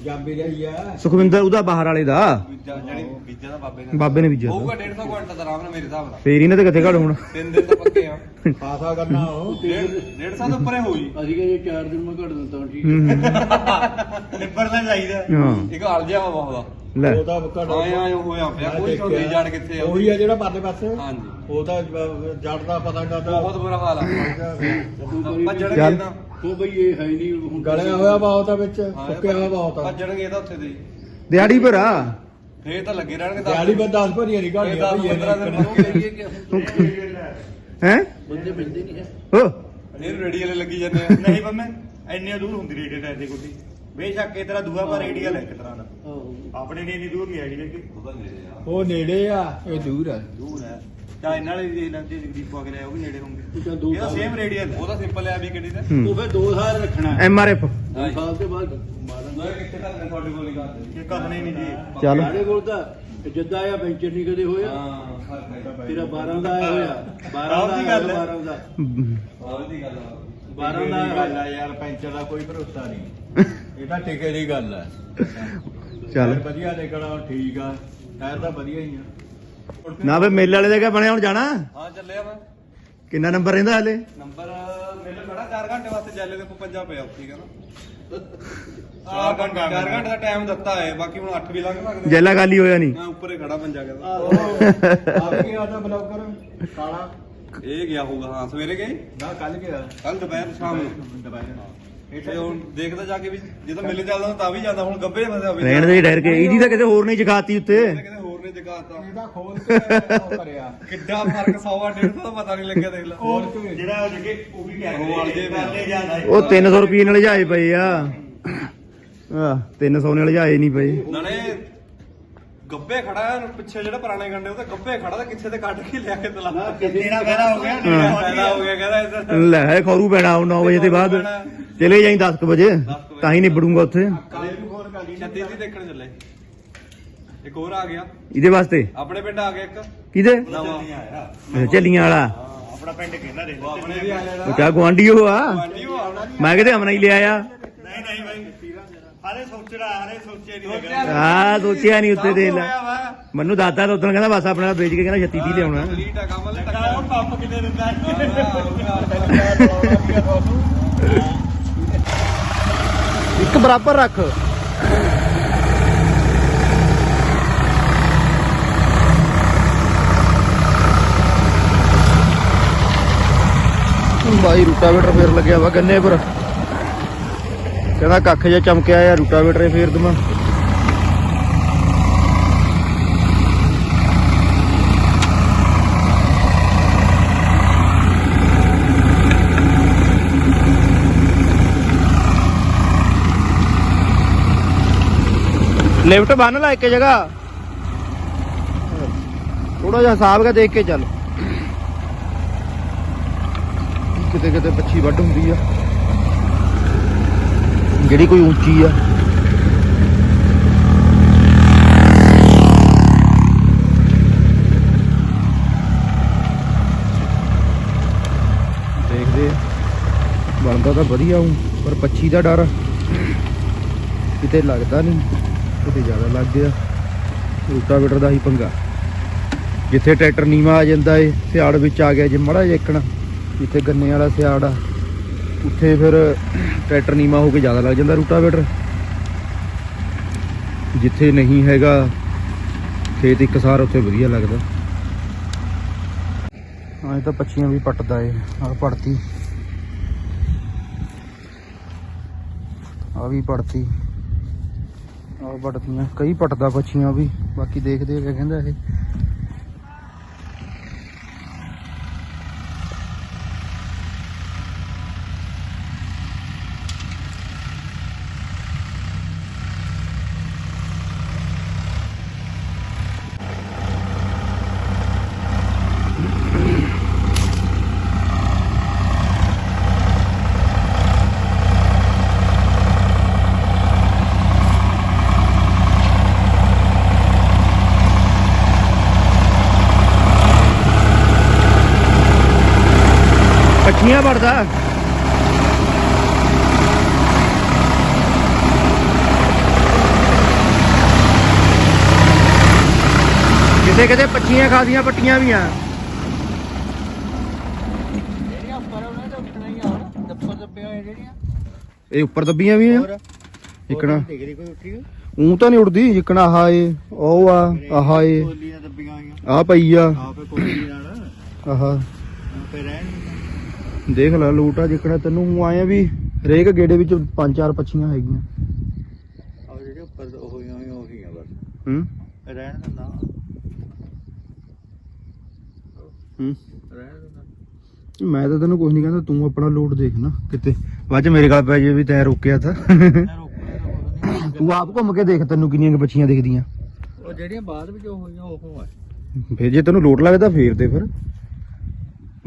Speaker 3: ਜਾਬੇ ਰਹੀ ਆ।
Speaker 1: ਸੁਖਵਿੰਦਰ ਉਹਦਾ ਬਾਹਰ ਵਾਲੇ ਦਾ?
Speaker 2: ਬੀਜਾ ਜਿਹੜੀ ਬੀਜਾ ਦਾ ਬਾਬੇ ਨੇ।
Speaker 1: ਬਾਬੇ ਨੇ ਬੀਜਿਆ
Speaker 2: ਹੋਊਗਾ 150 ਕੁਇੰਟਲ ਦਾ ਆਰਾਮ ਨਾਲ ਮੇਰੇ ਹਿਸਾਬ ਨਾਲ।
Speaker 1: ਫੇਰ ਇਹਨਾਂ ਤੇ ਕਿੱਥੇ ਘੜ ਹੁਣ।
Speaker 2: ਤਿੰਨ ਦਿਨ ਤਾਂ ਪੱਕੇ ਆ।
Speaker 3: ਖਾਸਾ ਕਰਨਾ ਉਹ।
Speaker 2: 150 ਤੋਂ ਉੱਪਰੇ ਹੋਈ
Speaker 4: ਅਸੀਂ ਕਹਿੰਦੇ 4 ਦਿਨ ਮੈਂ ਘੜ ਦਿੰਦਾ ਠੀਕ
Speaker 1: ਹੂੰ, ਹੂੰ।
Speaker 5: ਨਿੱਬੜ ਤਾਂ ਚਾਹੀਦਾ।
Speaker 1: ਹਾਂ।
Speaker 2: ਇੱਕ ਹਲ ਜਿਹਾ ਵਾ ਬਹੁਤ।
Speaker 1: ਲੈ।
Speaker 3: ਉਹ ਤਾਂ ਘੜ
Speaker 2: ਆਏ ਆਏ ਹੋਇਆ ਪਿਆ। ਕੋਈ ਛੋਟੀ ਜੜ ਕਿੱਥੇ ਆ?
Speaker 3: ਉਹੀ ਆ ਜਿਹੜਾ ਪਰਲੇ ਪਾਸੇ।
Speaker 2: ਹਾਂਜੀ।
Speaker 3: ਉਹ ਤਾਂ ਜੜ ਦਾ ਪਤਾ ਨਹੀਂ ਲੱਗਦਾ।
Speaker 2: ਬਹੁਤ ਬੁਰਾ ਹਾਲ ਆ। ਭੱਜਣਗੇ
Speaker 1: ਚੱਲ।
Speaker 2: ਤਾਂ।
Speaker 4: ਉਹ ਬਈ ਇਹ ਹੈ ਨਹੀਂ ਹੁਣ
Speaker 3: ਗਲਿਆ ਹੋਇਆ ਬਹੁਤ ਆ ਵਿੱਚ
Speaker 2: ਹਾਂ,
Speaker 3: ਸੁੱਕਿਆ ਹੋਇਆ ਬਹੁਤ ਆ
Speaker 2: ਭੱਜਣਗੇ ਤਾਂ ਉੱਥੇ ਦੇ। ਹੀ।
Speaker 1: ਦਿਹਾੜੀ ਆ।
Speaker 2: ਫੇਰ ਤਾਂ ਲੱਗੇ ਰਹਿਣਗੇ
Speaker 3: ਦਿਹਾੜੀ ਬਸ 10 ਭਰੀਆਂ ਨਹੀਂ ਘਾਟੀਆਂ
Speaker 2: 10 15 ਦਿਨ
Speaker 4: ਕਹੀਏ ਕਿ
Speaker 1: ਹੈ?
Speaker 4: ਬੰਦੇ ਮਿਲਦੇ ਨਹੀਂ ਹੈ
Speaker 1: ਹੋ।
Speaker 2: ਇਹ ਰੇੜੀ ਵਾਲੇ ਲੱਗੀ ਜਾਂਦੇ ਆ।
Speaker 5: ਨਹੀਂ ਬੰਮੇ ਇੰਨੀ ਦੂਰ ਹੁੰਦੀ ਟਾਇਰ ਦੀ ਗੁੱਡੀ ਬੇਸ਼ੱਕ ਇਹ ਤੇਰਾ ਦੂਆ ਪਰ ਰੇਡੀਅਲ ਹੈ ਇੱਕ ਤਰ੍ਹਾਂ ਦਾ।
Speaker 4: ਆਹੋ।
Speaker 5: ਆਪਣੇ ਨੇ ਇੰਨੀ ਦੂਰ ਨਹੀਂ ਹੈਗੀ ਲੇਕਿਨ।
Speaker 2: ਉਹਦਾ ਨੇੜੇ ਆ।
Speaker 3: ਉਹ ਨੇੜੇ ਆ। ਇਹ ਦੂਰ ਆ।
Speaker 5: ਦੂਰ ਹੈ। ਚਾ ਇਹਨਾਂ ਵਾਲੇ ਵੀ ਲੈਂਦੇ ਜਗਦੀਪ ਪਾ ਕੇ ਲਿਆ ਉਹ ਵੀ ਨੇੜੇ ਹੋਣਗੇ।
Speaker 4: ਤਾਂ ਦੋ
Speaker 5: ਇਹਦਾ ਸੇਮ ਰੇਡੀਅਲ ਹੈ
Speaker 2: ਉਹਦਾ ਸਿੰਪਲ ਆ ਵੀ ਗੱਡੀ ਦਾ
Speaker 4: ਉਹ ਫਿਰ 2 ਸਾਲ ਰੱਖਣਾ ਹੈ।
Speaker 1: ਐਮ ਆਰ ਐਫ
Speaker 4: ਦੋ ਸਾਲ ਦੇ ਬਾਅਦ ਮਾਰਾਂਗੇ
Speaker 2: ਮੈਂ ਕਿੱਥੇ ਤੱਕ ਨੇ ਤੁਹਾਡੇ ਕੋਲ ਹੀ ਕਰਦੇ?
Speaker 5: ਕਿ ਕਦਨੇ ਨਹੀਂ ਜੀ।
Speaker 1: ਚੱਲ।
Speaker 4: ਸਾਡੇ ਕੋਲ ਤਾਂ ਜਿੱਦਾਂ ਆ ਵੈਂਚਰ ਨਹੀਂ ਕਦੇ ਹੋਇਆ।
Speaker 2: ਹਾਂ ਹੈ
Speaker 4: ਤੇਰਾ 12 ਦਾ ਆਇਆ ਹੋਇਆ। 12
Speaker 5: ਆਹ
Speaker 4: ਦਾ
Speaker 5: ਦੀ
Speaker 4: ਆਇਆ
Speaker 5: ਗੱਲ ਹੈ।
Speaker 4: 12 ਦਾ।
Speaker 2: ਆਹ ਦੀ ਗੱਲ ਆ।
Speaker 4: 12 ਦਾ
Speaker 3: ਗੱਲ
Speaker 4: ਆਇਆ
Speaker 3: ਆ ਯਾਰ ਪੈਂਚਰ ਦਾ ਕੋਈ ਭਰੋਸਾ ਨਹੀਂ। ਇਹ ਤਾਂ ਟਿਕੇ ਦੀ ਗੱਲ ਆ।
Speaker 1: ਚੱਲ।
Speaker 3: ਵਧੀਆ ਨਿਕਲਣਾ ਠੀਕ ਆ। ਟਾਇਰ ਤਾਂ ਵਧੀਆ ਹੀ ਆ।
Speaker 1: ਨਾ ਵੇ ਮੇਲੇ ਵਾਲੇ ਦਾ ਕਿਆ ਬਣਿਆ ਹੁਣ ਜਾਣਾ?
Speaker 2: ਹਾਂ ਚੱਲਿਆ ਮੈਂ।
Speaker 1: ਕਿੰਨਾ ਨੰਬਰ ਰਹਿੰਦਾ ਹਲੇ?
Speaker 2: ਨੰਬਰ ਮੈਨੂੰ ਖੜਾ 4 ਘੰਟੇ ਵਾਸਤੇ ਜੈਲੇ ਦੇ ਪੰਜਾ ਪਿਆ ਉੱਥੇ ਕਹਿੰਦਾ
Speaker 5: ਚਾਰ ਘੰਟੇ
Speaker 2: 4 ਘੰਟੇ ਦਾ ਟਾਈਮ ਦਿੱਤਾ ਹੈ ਬਾਕੀ ਹੁਣ 8 ਵੀ ਲੰਘ ਸਕਦੇ
Speaker 1: ਜੈਲਾ ਗਾਲੀ ਹੋਇਆ ਨਹੀਂ।
Speaker 2: ਮੈਂ ਉੱਪਰ ਹੀ ਖੜਾ ਪੰਜਾ ਕਹਿੰਦਾ।
Speaker 3: ਆਪ ਕੀ ਆਦਾ ਬਲੌਗਰ ਕਾਲਾ।
Speaker 2: ਇਹ ਗਿਆ ਹੋਊਗਾ ਹਾਂ ਸਵੇਰੇ ਗਏ?
Speaker 3: ਨਾ ਕੱਲ ਗਿਆ।
Speaker 2: ਕੱਲ ਦੁਪਹਿਰ ਸ਼ਾਮ ਨੂੰ।
Speaker 3: ਦੁਪਹਿਰ
Speaker 2: ਤੇ ਹੁਣ ਦੇਖਦਾ ਜਾ ਕੇ ਵੀ ਜਦੋਂ ਮਿਲ ਚੱਲਦਾ ਤਾਂ ਵੀ ਜਾਂਦਾ ਹੁਣ ਗੱਬੇ ਫਸਿਆ ਹੋਵੇ
Speaker 1: ਰਹਿਣ ਦੇ ਡਰ ਕੇ ਇਹਦੀ ਤਾਂ ਕਿਤੇ ਹੋਰ ਨਹੀਂ ਜਗਾਤੀ ਉੱਤੇ।
Speaker 2: ਕਿਤੇ ਹੋਰ ਨੇ ਜਗਾਤਾ।
Speaker 3: ਇਹਦਾ ਖੋਲ ਕੇ ਉਹ ਕਰਿਆ।
Speaker 2: ਕਿੱਡਾ ਫ਼ਰਕ 100 ਆ 150 ਦਾ ਪਤਾ ਨਹੀਂ ਲੱਗਿਆ ਦੇਖ ਲੈ।
Speaker 3: ਕੇ
Speaker 5: ਜਿਹੜਾ ਉਹ ਜੱਗੇ ਉਹ ਵੀ ਕਹਿ
Speaker 2: ਉਹ ਵਾਲ ਜੇ
Speaker 5: ਲੈ ਜਾਂਦਾ
Speaker 1: ਉਹ 300 ਰੁਪਏ ਨਾਲ ਜਾਏ ਪਏ ਆ। ਆ 300 ਨਾਲ ਜਾਏ ਨਹੀਂ ਪਏ।
Speaker 2: ਨਾਲੇ ਗੱਬੇ ਖੜਾ ਹੈ ਪਿੱਛੇ ਜਿਹੜਾ ਪੁਰਾਣੇ ਗੰਡੇ ਉਹ ਤਾਂ ਗੱਬੇ ਖੜਾ ਤਾਂ ਕਿੱਥੇ ਤੇ ਕੱਢ ਕੇ ਲਿਆ ਕੇ ਤਲਾ
Speaker 5: ਤੇਰਾ ਫਾਇਦਾ ਹੋ ਗਿਆ
Speaker 2: ਫਾਇਦਾ ਹੋ
Speaker 5: ਗਿਆ
Speaker 2: ਕਹਿੰਦਾ
Speaker 1: ਲੈ ਹੈ ਖੌਰੂ ਪੈਣਾ 9 ਵਜੇ ਦੇ ਬਾਅਦ। ਚਲੇ ਜਾਈ 10 ਵਜੇ ਤਾਂ ਹੀ ਨਿਬੜੂਗਾ ਉੱਥੇ।
Speaker 2: ਕਾਲੇ ਨੂੰ ਫੋਨ ਕਰ ਲਈ ਛੱਤੀ ਦੀ ਦੇਖਣ ਚੱਲੇ। ਇੱਕ ਹੋਰ ਆ ਗਿਆ
Speaker 1: ਇਹਦੇ ਵਾਸਤੇ
Speaker 2: ਆਪਣੇ ਪਿੰਡ ਆ ਗਿਆ ਇੱਕ
Speaker 1: ਕਿਹਦੇ
Speaker 2: ਨਵਾਂ
Speaker 1: ਝੱਲੀਆਂ ਵਾਲਾ
Speaker 5: ਆਪਣਾ ਪਿੰਡ ਕਹਿੰਦਾ ਦੇ
Speaker 2: ਉਹ ਆਪਣੇ ਵੀ ਆ
Speaker 1: ਉਹ ਕਿਆ ਗੁਆਂਢੀ ਉਹ ਆ
Speaker 2: ਆਂਟੀ ਉਹ ਆਉਣਾ
Speaker 1: ਮੈਂ ਕਿਤੇ ਅਮਨਾ ਹੀ ਲਿਆ ਆ
Speaker 5: ਨਹੀਂ ਨਹੀਂ ਭਾਈ ਹਾਲੇ ਸੋਚਣਾ ਹਾਲੇ ਸੋਚਿਆ ਨਹੀਂ
Speaker 1: ਆ ਸੋਚਿਆ ਨਹੀਂ ਉੱਤੇ ਦੇ ਲੈ ਮੈਨੂੰ ਦਾਦਾ ਤਾਂ ਉਦੋਂ ਕਹਿੰਦਾ ਬਸ ਆਪਣਾ ਵੇਚ ਕੇ ਕਹਿੰਦਾ 36 30 ਲਿਆਉਣਾ
Speaker 2: ਲੀਟ ਆ ਕੰਮ ਲੈ
Speaker 5: ਲੱਗਾ ਉਹ ਪੰਪ ਕਿਤੇ ਦਿੰਦਾ
Speaker 1: ਇੱਕ ਬਰਾਬਰ ਰੱਖ ਬਾਈ ਰੂਟਾਵੇਟਰ ਫੇਰ ਲੱਗਿਆ ਵਾ ਗੰਨੇ ਪਰ ਕਹਿੰਦਾ ਕੱਖ ਜਿਹਾ ਚਮਕਿਆ ਆ, ਰੂਟਾਵੇਟਰ ਫੇਰ ਦਮਾ। ਲਿਫਟ ਬੰਨ ਲਾ ਇੱਕ ਜਗ੍ਹਾ। ਥੋੜਾ ਜਿਹਾ ਹਿਸਾਬ ਕੇ ਦੇਖ ਕੇ ਚੱਲ। ਕਿਤੇ ਕਿਤੇ ਪੱਛੀ ਵੱਢ ਹੁੰਦੀ ਆ। ਜਿਹੜੀ ਕੋਈ ਉੱਚੀ ਆ। ਦੇਖਦੇ ਬਣਦਾ ਤਾਂ ਵਧੀਆ ਹੂੰ ਪਰ ਪੱਛੀ ਦਾ ਡਰ ਕਿਤੇ ਲੱਗਦਾ ਨਹੀਂ ਕਿਤੇ ਜ਼ਿਆਦਾ ਲੱਗ ਗਿਆ। ਰੂਟਾਵੇਟਰ ਦਾ ਹੀ ਪੰਗਾ। ਜਿੱਥੇ ਟਰੈਕਟਰ ਨੀਵਾ ਆ ਜਾਂਦਾ ਏ, ਸਿਆੜ ਵਿੱਚ ਆ ਗਿਆ ਜੇ ਮੜਾ ਜੇਕਣਾ ਜਿੱਥੇ ਗੰਨੇ ਵਾਲਾ ਸਿਆੜ ਆ। ਉੱਥੇ ਫਿਰ ਟਰੈਕਟਰ ਨੀਵਾ ਹੋ ਕੇ ਜ਼ਿਆਦਾ ਲੱਗ ਜਾਂਦਾ ਰੂਟਾਵੇਟਰ। ਜਿੱਥੇ ਨਹੀਂ ਹੈਗਾ, ਖੇਤ ਇੱਕ ਸਾਰ ਉੱਥੇ ਵਧੀਆ ਲੱਗਦਾ। ਹਾਂ ਤਾਂ ਪੱਛੀਆਂ ਵੀ ਪੱਟਦਾ ਏ ਆ ਪੜਤੀ ਆ ਵੀ ਪੜਤੀ ਆ ਪੜਤੀਆਂ ਕਈ ਪੱਟਦਾ ਪੱਛੀਆਂ ਵੀ, ਬਾਕੀ ਦੇਖਦੇ ਆ ਕਹਿੰਦਾ ਇਹ। ਪੱਛੀਆਂ ਪੜਦਾ ਕਿਤੇ ਕਿਤੇ ਪੱਛੀਆਂ ਖਾਦੀਆਂ ਪੱਟੀਆਂ ਵੀ ਆ।
Speaker 6: ਜਿਹੜੀਆਂ ਉੱਪਰ ਉਹਨਾਂ ਦੇ ਉੱਠਣਾ ਹੀ ਆ ਹੁਣ। ਦੱਪਰ ਦੱਬੇ ਹੋਏ ਜਿਹੜੀਆਂ।
Speaker 1: ਇਹ ਉੱਪਰ ਦੱਬੀਆਂ ਵੀ ਆ। ਇਕਣਾ।
Speaker 3: ਡਿਗਰੀ ਕੋਈ ਉੱਠੀ
Speaker 1: ਉਂ ਤਾਂ ਨਹੀਂ ਉੜਦੀ ਜਿਕਣਾ ਆਹ ਏ ਉਹ ਆ ਆਹ ਏ।
Speaker 3: ਕੋਲੀਆਂ ਦੱਬੀਆਂ ਆਈਆਂ
Speaker 1: ਆ ਪਈ ਆ।
Speaker 3: ਆਪੇ ਕੋਲੀ ਨਾਲ।
Speaker 1: ਆਹ।
Speaker 3: ਆਪੇ ਰਹਿਣ
Speaker 1: ਦੇਖ ਲੈ ਲੋਟਾ ਜਿਕਣਾ ਤੈਨੂੰ ਊਂ ਆਏ ਆ ਵੀ ਹਰੇਕ ਗੇੜੇ ਵਿੱਚ ਪੰਜ ਚਾਰ ਪੱਛੀਆਂ ਹੈਗੀਆਂ।
Speaker 3: ਆ ਜਿਹੜੇ ਉੱਪਰ ਉਹ ਹੋਈਆਂ ਹੋਈਆਂ ਉਹੀ ਆ ਬਸ।
Speaker 1: ਹੂੰ?
Speaker 3: ਰਹਿਣ ਦਿੰਦਾ
Speaker 1: ਹੂੰ?
Speaker 3: ਰਹਿਣ ਦਿੰਦਾ
Speaker 1: ਮੈਂ ਤਾਂ ਤੈਨੂੰ ਕੁਝ ਨਹੀਂ ਕਹਿੰਦਾ ਤੂੰ ਆਪਣਾ ਲੋਡ ਦੇਖ ਨਾ ਕਿਤੇ। ਚ ਮੇਰੇ ਗੱਲ ਪੈ ਜੇ ਵੀ ਤੈਂ ਰੋਕਿਆ ਤਾਂ।
Speaker 3: ਤਾਂ
Speaker 1: ਆਪ ਘੁੰਮ ਕੇ ਦੇਖ ਤੈਨੂੰ ਕਿੰਨੀਆਂ ਕੁ ਬੱਚੀਆਂ ਦਿਖਦੀਆਂ।
Speaker 3: ਉਹ ਜਿਹੜੀਆਂ ਬਾਅਦ ਵਿੱਚ ਉਹ ਹੋਈਆਂ ਉਹ ਆ।
Speaker 1: ਫਿਰ ਜੇ ਤੈਨੂੰ ਲੋਡ ਲੱਗਦਾ ਫੇਰ ਦੇ ਫਿਰ।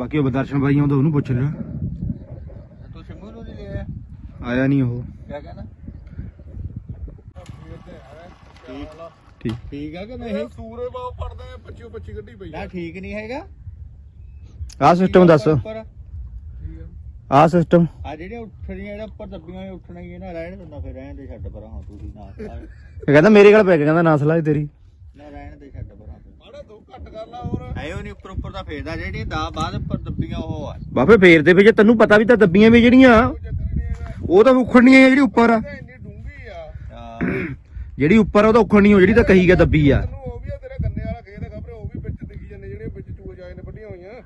Speaker 1: ਬਾਕੀ ਉਹ ਬਦਰਸ਼ਨ ਬਾਈ ਆਉਂਦਾ ਉਹਨੂੰ ਪੁੱਛ ਲੈ
Speaker 3: ਤੂੰ ਸਿੰਮੂ ਨੂੰ ਨਹੀਂ ਲਿਆ?
Speaker 1: ਆਇਆ ਨਹੀਂ ਉਹ।
Speaker 3: ਕਿਆ ਕਹਿੰਦਾ
Speaker 1: ਠੀਕ।
Speaker 3: ਠੀਕ। ਆ ਕਿ ਨਹੀਂ?
Speaker 7: ਸੂਰੇ ਬਾਹ ਪੜਦਾ 25 25 ਗੱਡੀ ਪਈ
Speaker 3: ਨਾ ਠੀਕ ਨਹੀਂ ਹੈਗਾ।
Speaker 1: ਆਹ ਸਿਸਟਮ ਦੱਸ।
Speaker 3: ਉੱਪਰ?
Speaker 1: ਆਹ ਸਿਸਟਮ
Speaker 3: ਆ ਜਿਹੜੀਆਂ ਉੱਠਣੀਆਂ ਜਿਹੜਾ ਉੱਪਰ ਦੱਬੀਆਂ ਉੱਠਣਾ ਹੀ ਹੈ ਨਾ ਰਹਿਣ ਦਿੰਦਾ ਫਿਰ ਰਹਿਣ ਦੇ ਛੱਡ ਪਰਾਂ ਹਾਂ ਤੁਸੀਂ ਨਾ
Speaker 1: ਇਹ ਕਹਿੰਦਾ ਮੇਰੇ ਗੱਲ ਪੈ ਗਿਆ ਕਹਿੰਦਾ ਨਾ ਸਲਾਹ ਤੇਰੀ।
Speaker 3: ਨਾ ਰਹਿਣ ਦੇ ਛੱਡ ਪਰਾਂ ਤੂੰ
Speaker 7: ਮਾੜਾ ਤੂੰ ਘੱਟ ਕਰ ਲਾ ਹੋਰ।
Speaker 3: ਐ ਉਹ ਨਹੀਂ ਉੱਪਰ ਉੱਪਰ ਦਾ ਫੇਰਦਾ ਜਿਹੜੀ ਦਾ ਬਾਅਦ ਉੱਪਰ ਦੱਬੀਆਂ ਉਹ ਆ।
Speaker 1: ਬਾਬੇ ਫੇਰ ਦੇ ਫਿਰ ਜੇ ਤੈਨੂੰ ਪਤਾ ਵੀ ਤਾਂ ਦੱਬੀਆਂ ਵੀ ਜਿਹੜੀਆਂ। ਉਹ ਤਾਂ ਉਖੜਨੀਆਂ ਜਿਹੜੀ ਉੱਪਰ ਆ।
Speaker 7: ਇੰਨੀ ਡੂੰਗੀ ਆ।
Speaker 3: ਹਾਂ।
Speaker 1: ਜਿਹੜੀ ਉੱਪਰ ਉਹ ਤਾਂ ਉਖੜਨੀ ਹੋ ਜਿਹੜੀ ਤਾਂ ਕਹੀ ਗਿਆ ਦੱਬੀ ਆ।
Speaker 7: ਤੈਨੂੰ ਉਹ ਵੀ ਆ ਤੇਰੇ ਗੰਨੇ ਵਾਲਾ ਖੇਤ ਖਬਰੇ ਉਹ ਵੀ ਵਿੱਚ ਦਿਖੀ ਜਾਂਦੇ ਜਿਹੜੇ ਵਿੱਚ ਚੂਹੇ ਜਾਏ ਨੇ ਵੱਡੀਆਂ ਹੋਈਆਂ।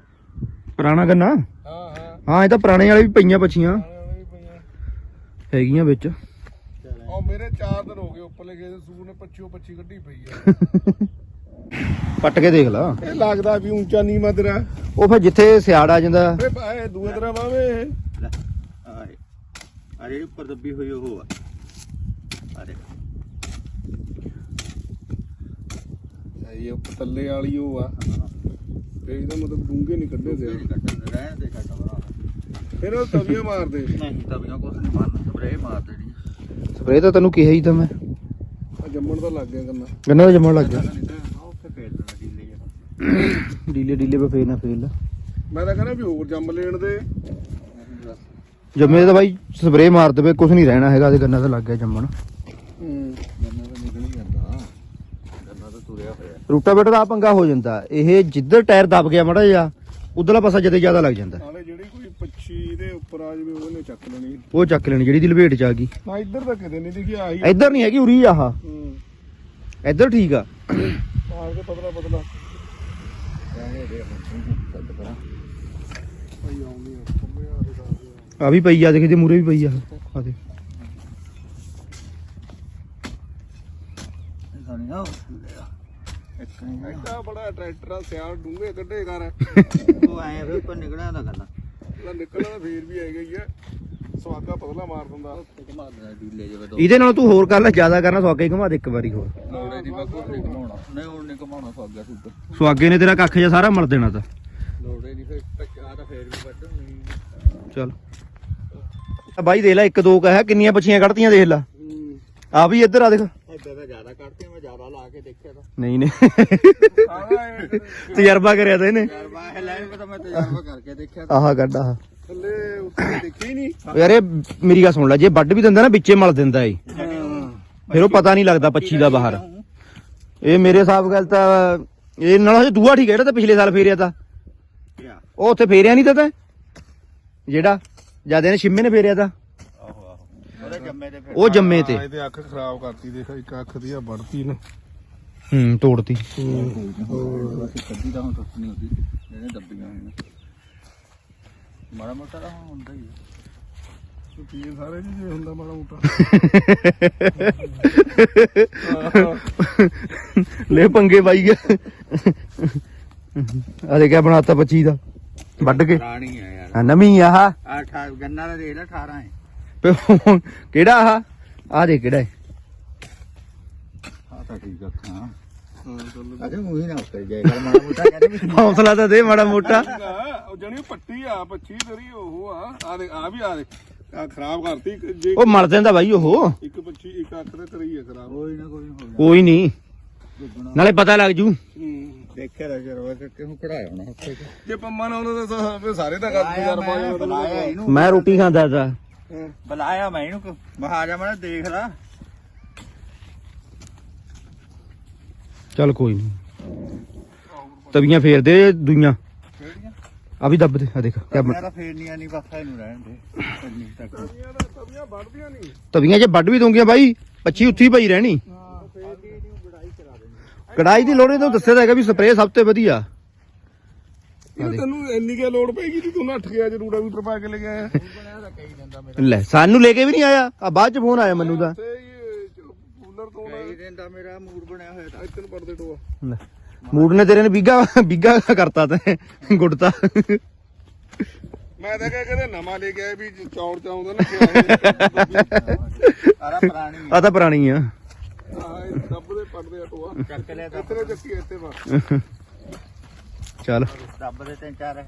Speaker 1: ਪੁਰਾਣਾ ਗੰਨਾ?
Speaker 7: ਹਾਂ ਹਾਂ।
Speaker 1: ਹਾਂ ਇਹ ਤਾਂ ਪੁਰਾਣੇ ਵਾਲੇ ਵੀ ਪਈਆਂ ਪੱਛੀਆਂ। ਹੈਗੀਆਂ ਵਿੱਚ।
Speaker 7: ਉਹ ਮੇਰੇ 4 ਦਿਨ ਹੋ ਗਏ ਉੱਪਰਲੇ ਖੇਤ ਸੂਰ ਨੇ 25 25 ਗੱਡੀ ਪਈ ਆ।
Speaker 1: ਪੱਟ ਕੇ ਦੇਖ ਲਾ।
Speaker 7: ਇਹ ਲੱਗਦਾ ਵੀ ਉੱਚਾ ਨੀਵਾਂ ਤੇਰਾ।
Speaker 1: ਉਹ ਫਿਰ ਜਿੱਥੇ ਸਿਆੜ ਆ ਜਾਂਦਾ।
Speaker 7: ਏ ਬਾਏ ਦੂਏ ਤਰ੍ਹਾਂ ਬਾਵੇ ਇਹ।
Speaker 3: ਲੈ, ਆ ਜਿਹੜੀ ਉੱਪਰ ਦੱਬੀ ਹੋਈ ਉਹ ਆ। ਦੇ
Speaker 7: ਇਹ ਪਤੱਲੇ ਵਾਲੀ ਉਹ ਆ। ਤੇ ਇਹਦਾ ਮਤਲਬ ਡੂੰਗੇ ਨਹੀਂ ਕੱਢੇ ਦੇ
Speaker 3: ਰਹਿਣ ਦੇ ਪਰਾਂ
Speaker 7: ਫਿਰ ਉਹ ਤਵੀਆਂ ਮਾਰਦੇ
Speaker 3: ਨਹੀਂ ਤਵੀਆਂ ਕੁਛ ਨਹੀਂ ਮਾਰਨਾ ਸਪਰੇ ਮਾਰ ਦੇਣੀ
Speaker 1: ਸਪਰੇ ਤਾਂ ਤੈਨੂੰ ਕਿਹਾ ਹੀ ਤਾਂ ਮੈਂ।
Speaker 7: ਆ ਜੰਮਣ ਦਾ ਲੱਗ ਗਿਆ ਗੰਨਾ
Speaker 1: ਗੰਨਾ ਤਾਂ ਜੰਮਣ ਲੱਗ ਗਿਆ
Speaker 3: ਉਹ ਉੱਥੇ ਫੇਰ ਦੇਣਾ ਢੀਲੇ ਜਿਹਾ
Speaker 1: ਡੀਲੇ ਡੀਲੇ ਪੇ ਫੇਰ ਨਾ ਫੇਲ
Speaker 7: ਮੈਂ ਤਾਂ ਕਹਿੰਦਾ ਵੀ ਹੋਰ ਜੰਮ ਲੈਣ ਦੇ।
Speaker 1: ਜੰਮੇ ਤਾਂ ਬਾਈ ਸਪਰੇ ਮਾਰ ਦੇਵੇ ਕੁਝ ਨਹੀਂ ਰਹਿਣਾ ਹੈਗਾ ਤੇ ਗੰਨਾ ਤਾਂ ਲੱਗ ਗਿਆ ਜੰਮਣ।
Speaker 3: ਹੋਇਆ
Speaker 1: ਰੂਟਾਵੇਟਰ ਦਾ ਪੰਗਾ ਹੋ ਜਾਂਦਾ। ਇਹ ਜਿੱਧਰ ਟਾਇਰ ਦਬ ਗਿਆ ਮੜਾ ਜਾ ਉਧਰਲਾ ਪਾਸਾ ਜਦੇ ਜ਼ਿਆਦਾ ਲੱਗ ਜਾਂਦਾ।
Speaker 7: ਨਾਲੇ ਜਿਹੜੀ ਕੋਈ ਪੱਛੀ ਦੇ ਉੱਪਰ ਆ ਜਾਵੇ ਉਹਨੇ ਚੱਕ ਲੈਣੀ।
Speaker 1: ਉਹ ਚੱਕ ਲੈਣੀ ਜਿਹੜੀ ਦੀ ਲਪੇਟ ਚ ਆ ਗਈ।
Speaker 7: ਨਾ ਇੱਧਰ ਤਾਂ ਕਿਤੇ ਨਹੀਂ ਦਿਖੀ ਆਹੀ।
Speaker 1: ਇੱਧਰ ਨਹੀਂ ਹੈਗੀ ਉਰੀ ਆਹ।
Speaker 7: ਹੂੰ।
Speaker 1: ਇੱਧਰ ਠੀਕ ਆ।
Speaker 7: ਆਹ ਕੇ ਪਤਲਾ ਪਤਲਾ
Speaker 3: ਰਹਿਣੇ ਦੇ ਛੱਡ ਪਰਾਂ
Speaker 7: ਭਾਈ ਆਉਂਦੀ ਆ
Speaker 1: ਵੀ ਪਈ ਆ ਦੇਖ ਮੂਰੇ ਵੀ ਪਈ ਆ। ਆ ਦੇ
Speaker 3: ਸਾਨੀ ਨਾ ਇੱਕ ਨਹੀਂ
Speaker 7: ਐਡਾ ਬੜਾ ਟਰੈਕਟਰ ਆ ਸਿਆਲ ਡੂੰਘੇ ਗੱਡੇ ਕਰ।
Speaker 3: ਉਹ ਐ ਫਿਰ ਉੱਪਰ ਨਿਕਲਿਆ ਦਾ ਗੱਲ
Speaker 7: ਲੈ ਨਿਕਲਣਾ ਫੇਰ ਵੀ ਹੈਗਾ ਹੀ ਆ। ਸਵਾਗਾ ਪਤਲਾ ਮਾਰ ਦਿੰਦਾ।
Speaker 1: ਇਹਦੇ ਨਾਲ ਤੂੰ ਹੋਰ ਕਰ ਲੈ ਜ਼ਿਆਦਾ ਕਰਨਾ ਸਵਾਗੇ ਹੀ ਘੁਮਾ ਦੇ ਇੱਕ ਵਾਰੀ ਹੋਰ।
Speaker 3: ਲੋੜੇ ਦੀ ਮੈਂ ਕੁਝ ਨਹੀਂ ਘਮਾਉਣਾ ਨਹੀਂ ਹੁਣ ਨਹੀਂ ਘਮਾਉਣਾ ਸਵਾਗਾ ਸੁੱਕ
Speaker 1: ਸਵਾਗੇ ਨੇ ਤੇਰਾ ਕੱਖ ਜਿਹਾ ਸਾਰਾ ਮਲ ਦੇਣਾ ਤਾਂ।
Speaker 3: ਲੋੜੇ ਨਹੀਂ ਫਿਰ ਆ ਤਾਂ ਫੇਰ ਵੀ ਵੱਢਣੀ
Speaker 1: ਚੱਲ। ਆ ਬਾਈ ਦੇਖ ਲੈ ਇੱਕ ਦੋ ਕਹਾ ਕਿੰਨੀਆਂ ਪੱਛੀਆਂ ਕੱਢਤੀਆਂ ਦੇਖ ਲੈ। ਆ ਵੀ ਇੱਧਰ ਆ ਦੇਖ।
Speaker 3: ਏਦਾਂ ਤਾਂ ਜ਼ਿਆਦਾ ਕੱਢਦੇ ਮੈਂ ਜ਼ਿਆਦਾ ਲਾ ਕੇ ਦੇਖਿਆ ਤਾਂ।
Speaker 1: ਨਹੀਂ ਨਹੀਂ। ਤਜਰਬਾ ਕਰਿਆ ਤਾਂ ਇਹਨੇ।
Speaker 3: ਯਾਰ ਵਾਹ ਲੈ ਵੀ ਪਤਾ ਮੈਂ ਤਜਰਬਾ ਕਰਕੇ ਦੇਖਿਆ
Speaker 1: ਆਹ ਕੱਢ ਆਹ।
Speaker 7: ਥੱਲੇ ਉੱਤੇ ਦੇਖੀ ਨਹੀਂ।
Speaker 1: ਉਹ ਯਾਰ ਇਹ ਮੇਰੀ ਗੱਲ ਸੁਣ ਲੈ ਜੇ ਵੱਢ ਵੀ ਦਿੰਦਾ ਨਾ ਵਿੱਚੇ ਮਲ ਦਿੰਦਾ ਏ ਫਿਰ ਉਹ ਪਤਾ ਨਹੀਂ ਲੱਗਦਾ ਪੱਛੀ ਦਾ ਬਾਹਰ। ਇਹ ਮੇਰੇ ਹਿਸਾਬ ਗੱਲ ਤਾਂ ਇਹ ਨਾਲ ਹਜੇ ਦੂਆ ਠੀਕ ਹੈ ਜਿਹੜਾ ਤਾਂ ਪਿਛਲੇ ਸਾਲ ਫੇਰਿਆ ਤਾਂ। ਉਹ ਉੱਥੇ ਫੇਰਿਆ ਨਹੀਂ ਤਾਂ ਤੈਂ? ਜਿਹੜਾ ਜਦ ਇਹਨੇ ਛਿੰਮੇ ਨੇ ਫੇਰਿਆ ਤਾਂ।
Speaker 3: ਆਹੋ ਆਹੋ ਉਹਦੇ ਜੰਮੇ ਦੇ ਫਿਰ।
Speaker 1: ਉਹ ਜੰਮੇ ਤੇ।
Speaker 7: ਇਹਦੇ ਅੱਖ ਖਰਾਬ ਕਰਤੀ ਦੇਖ ਇੱਕ ਅੱਖ ਦੀ ਆ ਵੜਤੀ ਨਾ
Speaker 1: ਹੂੰ ਤੋੜਤੀ।
Speaker 3: ਕੱਢੀ ਤਾਂ ਹੁਣ ਟੁੱਟਣੀ ਹੁੰਦੀ ਇਹਨੇ ਦੱਬੀਆਂ ਹੋਈਆਂ। ਮਾੜਾ ਮੋਟਾ ਤਾਂ ਹੁਣ ਹੁੰਦਾ ਹੀ ਆ।
Speaker 7: ਪੀਏ ਸਾਰੇ ਜੀ ਜੇ ਹੁੰਦਾ ਮਾੜਾ ਮੋਟਾ।
Speaker 1: ਲੈ ਪੰਗੇ ਪਾਈ ਗਿਆ ਆ ਦੇ ਕਿਆ ਬਣਾਤਾ 25 ਦਾ। ਵੱਢ ਕੇ।
Speaker 3: ਪੁਰਾਣੀ ਆ ਯਾਰ।
Speaker 1: ਆ ਨਵੀਂ ਆਹ।
Speaker 3: ਆ ਠਾ ਗੰਨਾ ਦਾ ਦੇਖ ਲੈ 18 ਹੈ
Speaker 1: ਕਿਹੜਾ ਆਹ? ਆ ਦੇ ਕਿਹੜਾ ਹੈ
Speaker 3: ਆ ਤਾਂ ਠੀਕ ਆ ਹਾਂ ਅਜੇ ਮੂੰਹ ਨਾ ਉੱਤਰ ਜਾਏਗਾ ਮਾੜਾ ਮੋਟਾ ਕਹਿੰਦੇ ਵੀ
Speaker 1: ਹੌਸਲਾ ਤਾਂ ਦੇ ਮਾੜਾ ਮੋਟਾ।
Speaker 7: ਉਹ ਜਣੀ ਪੱਟੀ ਆ ਪੱਛੀ ਤੇਰੀ ਉਹ ਆ। ਆ ਦੇ ਆ ਵੀ ਆ ਦੇ ਆ ਖਰਾਬ ਕਰਤੀ ਜੇ
Speaker 1: ਉਹ ਮਲ ਦਿੰਦਾ ਬਾਈ ਉਹ।
Speaker 7: ਇੱਕ ਪੱਛੀ ਇੱਕ ਅੱਖ ਤੇ ਤੇਰੀ ਆ ਖਰਾਬ।
Speaker 3: ਕੋਈ ਨਾ ਕੋਈ ਹੋਣਾ
Speaker 1: ਕੋਈ ਨਹੀਂ। ਨਾਲੇ ਪਤਾ ਲੱਗ ਜੂ।
Speaker 3: ਦੇਖਿਆ ਦਾ ਜਰਵਾ ਕਿ ਕਿਉਂ ਕਢਾਇਆ ਹੋਣਾ ਉੱਥੇ ਤੇ।
Speaker 7: ਜੇ ਪੰਮਾ ਨਾ ਉਹਨਾਂ ਦਾ ਤਾਂ ਸਾਰੇ ਤਾਂ ਕਰ
Speaker 3: ਬੁਲਾਇਆ ਮੈਂ ਬੁਲਾਇਆ ਇਹਨੂੰ।
Speaker 1: ਮੈਂ ਰੋਟੀ ਖਾਂਦਾ ਤਾ।
Speaker 3: ਬੁਲਾਇਆ ਮੈਂ ਇਹਨੂੰ ਮਹਾਜਾ ਮੈਂ ਦੇਖ ਲਾ।
Speaker 1: ਚੱਲ ਕੋਈ ਨਹੀਂ ਤਵੀਆਂ ਫੇਰ ਦੇ ਦੁਈਆਂ?
Speaker 3: ਕਿਹੜੀਆਂ
Speaker 1: ਆ ਵੀ ਦੱਬ ਦੇ ਆ ਦੇਖ ਕਿਆ ਬਣ-
Speaker 3: ਮੇਰਾ ਫੇਰ ਨਹੀਂ ਆਨੀ ਬਸ ਇਹਨੂੰ ਰਹਿਣ ਦੇ ਇੰਨੀ ਤੱਕ।
Speaker 7: ਤਵੀਆਂ ਵੱਢਦੀਆਂ ਨਹੀਂ
Speaker 1: ਤਵੀਆਂ ਜੇ ਵੱਢ ਵੀ ਦੂੰਗੀਆਂ ਬਾਈ ਪੱਛੀ ਉੱਥੀ ਪਈ ਰਹਿਣੀ। ਕੜਾਈ ਦੀ ਲੋੜ ਤੂੰ ਦੱਸਿਆ ਤਾਂ ਹੈਗਾ ਵੀ ਸਪਰੇਅ ਸਭ ਤੋਂ ਵਧੀਆ।
Speaker 7: ਇਹ ਤੈਨੂੰ ਇੰਨੀ ਕੇ ਲੋੜ ਪੈਗੀ ਕਿ ਤੂੰ ਨੱਠ ਗਿਆ ਜਰੂੜਾ ਵੀ ਪਾ ਕੇ ਲੈ ਆਇਆ।
Speaker 1: ਲੈ ਸਾਨੂੰ ਲੈ ਕੇ ਵੀ ਨਹੀਂ ਆਇਆ ਆ ਬਾਅਦ ਚ ਫੋਨ ਆਇਆ ਮੈਨੂੰ ਤਾਂ।
Speaker 3: ਮੇਰਾ ਮੂਡ ਬਣਿਆ ਹੋਇਆ ਤਾਂ
Speaker 7: ਇੱਥੇ ਨੂੰ ਪਰਦੇ ਟੋਆ।
Speaker 1: ਲੈ, ਮੂਡ ਨੇ ਤੇਰੇ ਨੇ ਬਿੱਗਾ ਬਿੱਗਾ ਕਰਤਾ ਤੇ ਗੁੱਟਤਾ।
Speaker 7: ਮੈਂ ਤਾਂ ਕਿਹਾ ਕਦੇ ਨਵਾਂ ਲੈ ਕੇ ਆਇਆ ਵੀ ਚੌੜ ਚਾਉਂਦਾ ਨਾ
Speaker 3: ਸਾਰਾ ਪੁਰਾਣੀ
Speaker 1: ਆ। ਤਾਂ ਪੁਰਾਣੀ ਆ।
Speaker 7: ਆਹ ਇਹ ਦੱਬ ਦੇ ਪਰਦੇ ਆ ਟੋਆ।
Speaker 3: ਚੱਕ ਲਿਆ ਤਾਂ।
Speaker 7: ਇੱਥੇ ਚੱਕੀ ਇੱਥੇ ਬਾ
Speaker 1: ਚੱਲ।
Speaker 3: ਦੱਬ ਦੇ ਤਿੰਨ ਚਾਰ।